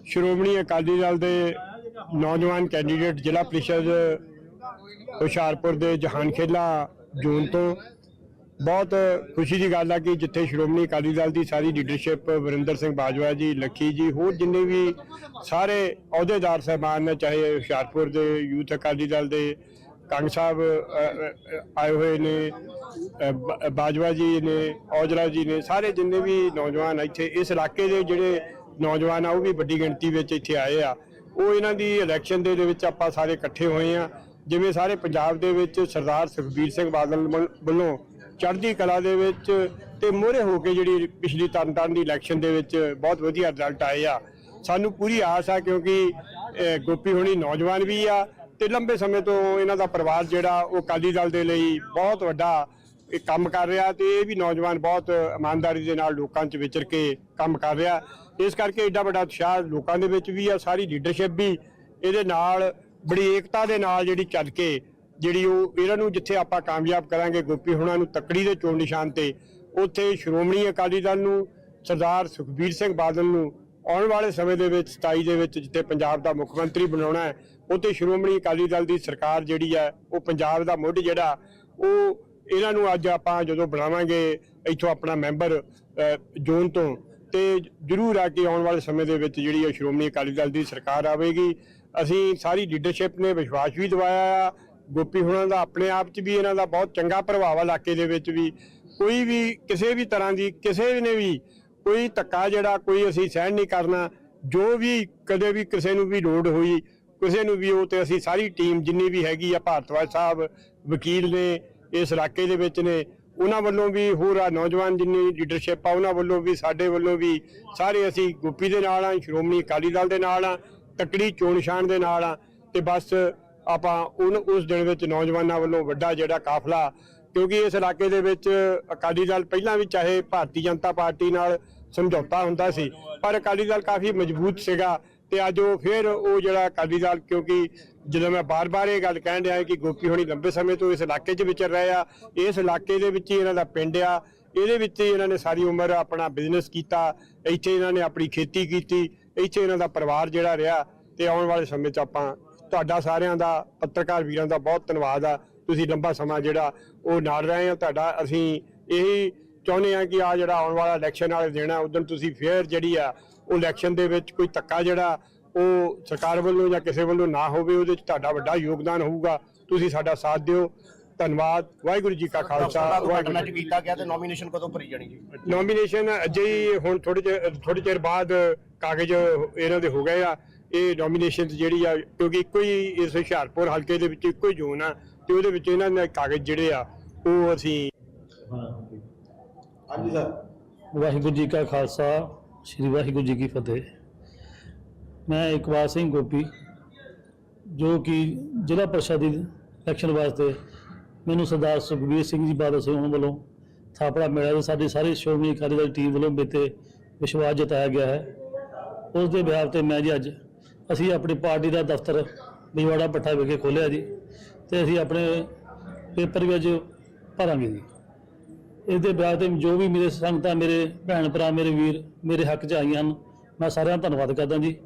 S5: ਸ਼੍ਰੋਮਣੀ ਅਕਾਲੀ ਦਲ ਦੇ ਨੌਜਵਾਨ ਕੈਂਡੀਡੇਟ ਜ਼ਿਲ੍ਹਾ ਪ੍ਰੀਸ਼ਦ ਹੁਸ਼ਿਆਰਪੁਰ ਦੇ ਜਹਾਨ ਖੇਲਾ ਜੂਨ ਤੋਂ ਬਹੁਤ ਖੁਸ਼ੀ ਦੀ ਗੱਲ ਆ ਕਿ ਜਿੱਥੇ ਸ਼੍ਰੋਮਣੀ ਅਕਾਲੀ ਦਲ ਦੀ ਸਾਰੀ ਲੀਡਰਸ਼ਿਪ ਵਰਿੰਦਰ ਸਿੰਘ ਬਾਜਵਾ ਜੀ, ਲੱਖੀ ਜੀ, ਹੋਰ ਜਿੰਨੇ ਵੀ ਸਾਰੇ ਅਹੁਦੇਦਾਰ ਸਹਿਬਾਨ ਨੇ, ਚਾਹੇ ਹੁਸ਼ਿਆਰਪੁਰ ਦੇ ਯੂਥ ਅਕਾਲੀ ਦਲ ਦੇ ਕੰਗ ਸਾਹਿਬ ਆਏ ਹੋਏ ਨੇ ਬਾਜਵਾ ਜੀ ਨੇ, ਔਜਲਾ ਜੀ ਨੇ, ਸਾਰੇ ਜਿੰਨੇ ਵੀ ਨੌਜਵਾਨ ਇੱਥੇ, ਇਸ ਇਲਾਕੇ ਦੇ ਜਿਹੜੇ ਨੌਜਵਾਨ ਆ, ਉਹ ਵੀ ਵੱਡੀ ਗਿਣਤੀ ਵਿੱਚ ਇੱਥੇ ਆਏ ਆ। ਉਹ ਇਹਨਾਂ ਦੀ ਇਲੈਕਸ਼ਨ ਦੇ ਵਿੱਚ ਆਪਾਂ ਸਾਰੇ ਇਕੱਠੇ ਹੋਏ ਆ। ਜਿਵੇਂ ਸਾਰੇ ਪੰਜਾਬ ਦੇ ਵਿੱਚ ਸਰਦਾਰ ਸੁਖਬੀਰ ਸਿੰਘ ਬਾਦਲ ਵੱਲ- ਵੱਲੋਂ ਚੜ੍ਹਦੀ ਕਲਾ ਦੇ ਵਿੱਚ ਤੇ ਮੋਹਰੇ ਹੋ ਕੇ ਜਿਹੜੀ ਪਿਛਲੀ ਤਰਨਤਾਰਨ ਦੀ ਇਲੈਕਸ਼ਨ ਦੇ ਵਿੱਚ ਬਹੁਤ ਵਧੀਆ ਰਿਜ਼ਲਟ ਆਏ ਆ। ਸਾਨੂੰ ਪੂਰੀ ਆਸ ਆ ਕਿਉਂਕਿ ਗੋਪੀ ਹੋਣੀ ਨੌਜਵਾਨ ਵੀ ਆ ਤੇ ਲੰਬੇ ਸਮੇਂ ਤੋਂ ਇਹਨਾਂ ਦਾ ਪਰਿਵਾਰ ਜਿਹੜਾ ਉਹ ਅਕਾਲੀ ਦਲ ਦੇ ਲਈ ਬਹੁਤ ਵੱਡਾ ਇਹ ਕੰਮ ਕਰ ਰਿਹਾ ਤੇ ਇਹ ਵੀ ਨੌਜਵਾਨ ਬਹੁਤ ਇਮਾਨਦਾਰੀ ਦੇ ਨਾਲ ਲੋਕਾਂ 'ਚ ਵਿਚਰ ਕੇ ਕੰਮ ਕਰ ਰਿਹਾ। ਇਸ ਕਰਕੇ ਐਡਾ ਵੱਡਾ ਉਤਸ਼ਾਹ ਲੋਕਾਂ ਦੇ ਵਿੱਚ ਵੀ ਆ, ਸਾਰੀ ਲੀਡਰਸ਼ਿਪ ਵੀ ਇਹਦੇ ਨਾਲ, ਬੜੀ ਏਕਤਾ ਦੇ ਨਾਲ ਜਿਹੜੀ ਚੱਲ ਕੇ ਜਿਹੜੀ ਉਹ ਇਹਨਾਂ ਨੂੰ ਜਿੱਥੇ ਆਪਾਂ ਕਾਮਯਾਬ ਕਰਾਂਗੇ ਗੋਪੀ ਹੁਣਾਂ ਨੂੰ ਤੱਕੜੀ ਦੇ ਚੋਣ ਨਿਸ਼ਾਨ ਤੇ, ਉੱਥੇ ਸ਼੍ਰੋਮਣੀ ਅਕਾਲੀ ਦਲ ਨੂੰ ਸਰਦਾਰ ਸੁਖਬੀਰ ਸਿੰਘ ਬਾਦਲ ਨੂੰ ਆਉਣ ਵਾਲੇ ਸਮੇਂ ਦੇ ਵਿੱਚ 27 ਦੇ ਵਿੱਚ ਜਿੱਥੇ ਪੰਜਾਬ ਦਾ ਮੁੱਖ ਮੰਤਰੀ ਬਣਾਉਣਾ ਹੈ, ਉੱਥੇ ਸ਼੍ਰੋਮਣੀ ਅਕਾਲੀ ਦਲ ਦੀ ਸਰਕਾਰ ਜਿਹੜੀ ਹੈ, ਉਹ ਪੰਜਾਬ ਦਾ ਮੁੱਢ ਜਿਹੜਾ, ਉਹ ਇਹਨਾਂ ਨੂੰ ਅੱਜ ਆਪਾਂ ਜਦੋਂ ਬਣਾਵਾਂਗੇ ਇੱਥੋਂ ਆਪਣਾ ਮੈਂਬਰ ਜੂਨ ਤੋਂ, ਤੇ ਜ਼ਰੂਰ ਆ ਕੇ ਆਉਣ ਵਾਲੇ ਸਮੇਂ ਦੇ ਵਿੱਚ ਜਿਹੜੀ ਹੈ ਸ਼੍ਰੋਮਣੀ ਅਕਾਲੀ ਦਲ ਦੀ ਸਰਕਾਰ ਆਵੇਗੀ। ਅਸੀਂ ਸਾਰੀ ਲੀਡਰਸ਼ਿਪ ਨੇ ਵਿਸ਼ਵਾਸ ਵੀ ਦਿਵਾਇਆ ਆ ਗੋਪੀ ਹੁਣਾਂ ਦਾ ਆਪਣੇ ਆਪ 'ਚ ਵੀ ਇਹਨਾਂ ਦਾ ਬਹੁਤ ਚੰਗਾ ਪ੍ਰਭਾਵ ਆ ਇਲਾਕੇ ਦੇ ਵਿੱਚ ਵੀ। ਕੋਈ ਵੀ ਕਿਸੇ ਵੀ ਤਰ੍ਹਾਂ ਦੀ ਕਿਸੇ ਨੇ ਵੀ ਕੋਈ ਧੱਕਾ ਜਿਹੜਾ ਕੋਈ ਅਸੀਂ ਸਹਿਣ ਨਹੀਂ ਕਰਨਾ। ਜੋ ਵੀ ਕਦੇ ਵੀ ਕਿਸੇ ਨੂੰ ਵੀ ਲੋੜ ਹੋਈ, ਕਿਸੇ ਨੂੰ ਵੀ ਉਹ ਤੇ ਅਸੀਂ ਸਾਰੀ ਟੀਮ ਜਿੰਨੀ ਵੀ ਹੈਗੀ ਆ ਭਾਰਤਵਾਜ ਸਾਹਿਬ, ਵਕੀਲ ਨੇ, ਇਸ ਇਲਾਕੇ ਦੇ ਵਿੱਚ ਨੇ, ਉਹਨਾਂ ਵੱਲੋਂ ਵੀ ਹੋਰ ਆ ਨੌਜਵਾਨ ਜਿੰਨੀ ਲੀਡਰਸ਼ਿਪ ਆ, ਉਹਨਾਂ ਵੱਲੋਂ ਵੀ, ਸਾਡੇ ਵੱਲੋਂ ਵੀ, ਸਾਰੇ ਅਸੀਂ ਗੋਪੀ ਦੇ ਨਾਲ ਆ, ਸ਼੍ਰੋਮਣੀ ਅਕਾਲੀ ਦਲ ਦੇ ਨਾਲ ਆ, ਤਕੜੀ ਚੋਣ ਨਿਸ਼ਾਨ ਦੇ ਨਾਲ ਆ, ਤੇ ਬਸ ਆਪਾਂ ਉਨ ਉਸ ਦਿਨ ਵਿੱਚ ਨੌਜਵਾਨਾਂ ਵੱਲੋਂ ਵੱਡਾ ਜਿਹੜਾ ਕਾਫਲਾ, ਕਿਉਂਕਿ ਇਸ ਇਲਾਕੇ ਦੇ ਵਿੱਚ ਅਕਾਲੀ ਦਲ ਪਹਿਲਾਂ ਵੀ ਚਾਹੇ ਭਾਰਤੀ ਜਨਤਾ ਪਾਰਟੀ ਨਾਲ ਸਮਝੌਤਾ ਹੁੰਦਾ ਸੀ, ਪਰ ਅਕਾਲੀ ਦਲ ਕਾਫੀ ਮਜ਼ਬੂਤ ਸੀਗਾ ਤੇ ਅੱਜ ਉਹ ਫਿਰ ਉਹ ਜਿਹੜਾ ਅਕਾਲੀ ਦਲ, ਕਿਉਂਕਿ ਜਦੋਂ ਮੈਂ ਬਾਰ-ਬਾਰ ਇਹ ਗੱਲ ਕਹਿਣ ਰਿਹਾ ਕਿ ਗੋਪੀ ਹੋਣੀ ਲੰਬੇ ਸਮੇਂ ਤੋਂ ਇਸ ਇਲਾਕੇ 'ਚ ਵਿਚਰ ਰਹੇ ਆ, ਇਸ ਇਲਾਕੇ ਦੇ ਵਿੱਚ ਹੀ ਇਹਨਾਂ ਦਾ ਪਿੰਡ ਆ, ਇਹਦੇ ਵਿੱਚ ਹੀ ਇਹਨਾਂ ਨੇ ਸਾਰੀ ਉਮਰ ਆਪਣਾ ਬਿਜ਼ਨਸ ਕੀਤਾ, ਇੱਥੇ ਇਹਨਾਂ ਨੇ ਆਪਣੀ ਖੇਤੀ ਕੀਤੀ, ਇੱਥੇ ਇਹਨਾਂ ਦਾ ਪਰਿਵਾਰ ਜਿਹੜਾ ਰਿਹਾ ਤੇ ਆਉਣ ਵਾਲੇ ਸਮੇਂ 'ਚ ਆਪਾਂ ਤੁਹਾਡਾ ਸਾਰਿਆਂ ਦਾ ਪੱਤਰਕਾਰ ਵੀਰਾਂ ਦਾ ਬਹੁਤ ਧੰਨਵਾਦ ਆ। ਤੁਸੀਂ ਲੰਬਾ ਸਮਾਂ ਜਿਹੜਾ ਉਹ ਨਾਲ ਰਹੇ ਆ ਤੁਹਾਡਾ ਅਸੀਂ ਇਹੀ ਚਾਹੁੰਦੇ ਆ ਕਿ ਆ ਜਿਹੜਾ ਆਉਣ ਵਾਲਾ ਇਲੈਕਸ਼ਨ ਵਾਲੇ ਦਿਨ ਆ ਉਦੋਂ ਤੁਸੀਂ ਫੇਰ ਜਿਹੜੀ ਆ ਉਹ ਇਲੈਕਸ਼ਨ ਦੇ ਵਿੱਚ ਕੋਈ ਧੱਕਾ ਜਿਹੜਾ ਉਹ ਸਰਕਾਰ ਵੱਲੋਂ ਜਾਂ ਕਿਸੇ ਵੱਲੋਂ ਨਾ ਹੋਵੇ ਉਹਦੇ ਚ ਤੁਹਾਡਾ ਵੱਡਾ ਯੋਗਦਾਨ ਹੋਊਗਾ। ਤੁਸੀਂ ਸਾਡਾ ਸਾਥ ਦਿਓ। ਧੰਨਵਾਦ। ਵਾਹਿਗੁਰੂ ਜੀ ਕਾ ਖਾਲਸਾ। ਵਾਹਿਗੁਰੂ ਜੀ
S6: ਕੀਤਾ ਗਿਆ ਤੇ ਨੋਮੀਨੇਸ਼ਨ ਕਦੋਂ ਭਰੀ ਜਾਣੀ ਜੀ।
S5: ਨੋਮੀਨੇਸ਼ਨ ਅਜੇ ਹੀ ਹੁਣ ਥੋੜੇ ਥੋੜੇ ਚਿਰ ਬਾਅਦ ਕਾਗਜ਼ ਇਹਨਾਂ ਦੇ ਹੋ ਗਏ ਆ। ਇਹ ਨੋਮੀਨੇਸ਼ਨ ਜਿਹੜੀ ਆ ਕਿਉਂਕਿ ਇੱਕੋ ਹੀ ਇਸ ਹੁਸ਼ਿਆਰਪੁਰ ਹਲਕੇ ਦੇ ਵਿੱਚ ਇੱਕੋ ਹੀ ਜ਼ੋਨ ਆ ਤੇ ਉਹਦੇ ਵਿੱਚ ਇਹਨਾਂ ਦੇ ਕਾਗਜ਼ ਜਿਹੜੇ ਆ ਉਹ ਅਸੀਂ
S6: ਹਾਂਜੀ ਸਰ।
S7: ਵਾਹਿਗੁਰੂ ਜੀ ਕਾ ਖਾਲਸਾ ਸ੍ਰੀ ਵਾਹਿਗੁਰੂ ਜੀ ਕੀ ਫਤਿਹ। ਮੈਂ ਇਕਬਾਲ ਸਿੰਘ ਗੋਪੀ ਜੋ ਕਿ ਜ਼ਿਲ੍ਹਾ ਪ੍ਰੀਸ਼ਦ ਦੀ ਇਲੈਕਸ਼ਨ ਵਾਸਤੇ ਮੈਨੂੰ ਸਰਦਾਰ ਸੁਖਬੀਰ ਸਿੰਘ ਜੀ ਬਾਦਲ ਸਿੰਘ ਉਹਨਾਂ ਵੱਲੋਂ ਥਾਪੜਾ ਮਿਲਿਆ ਤੇ ਸਾਡੀ ਸਾਰੀ ਸ਼੍ਰੋਮਣੀ ਅਕਾਲੀ ਦਲ ਟੀਮ ਵੱਲੋਂ ਮੇਰੇ ਤੇ ਵਿਸ਼ਵਾਸ ਜਤਾਇਆ ਗਿਆ ਹੈ। ਉਸ ਦੇ ਬਿਹਾਰ ਤੇ ਮੈਂ ਜੀ ਅੱਜ ਅਸੀਂ ਆਪਣੀ ਪਾਰਟੀ ਦਾ ਦਫ਼ਤਰ ਬਿਜਵਾੜਾ ਪੱਠਾ ਵਿਖੇ ਖੋਲਿਆ ਜੀ ਤੇ ਅਸੀਂ ਆਪਣੇ ਪੇਪਰ ਵਿੱਚ ਭਰਾਂਗੇ ਜੀ।
S8: ਇਹਦੇ ਵਿਆਹ ਤੇ ਜੋ ਵੀ ਮੇਰੇ ਸੰਗਤਾਂ, ਮੇਰੇ ਭੈਣ ਭਰਾ, ਮੇਰੇ ਵੀਰ, ਮੇਰੇ ਹੱਕ 'ਚ ਆਈਆਂ ਹਨ, ਮੈਂ ਸਾਰਿਆਂ ਦਾ ਧੰਨਵਾਦ ਕਰਦਾ ਜੀ।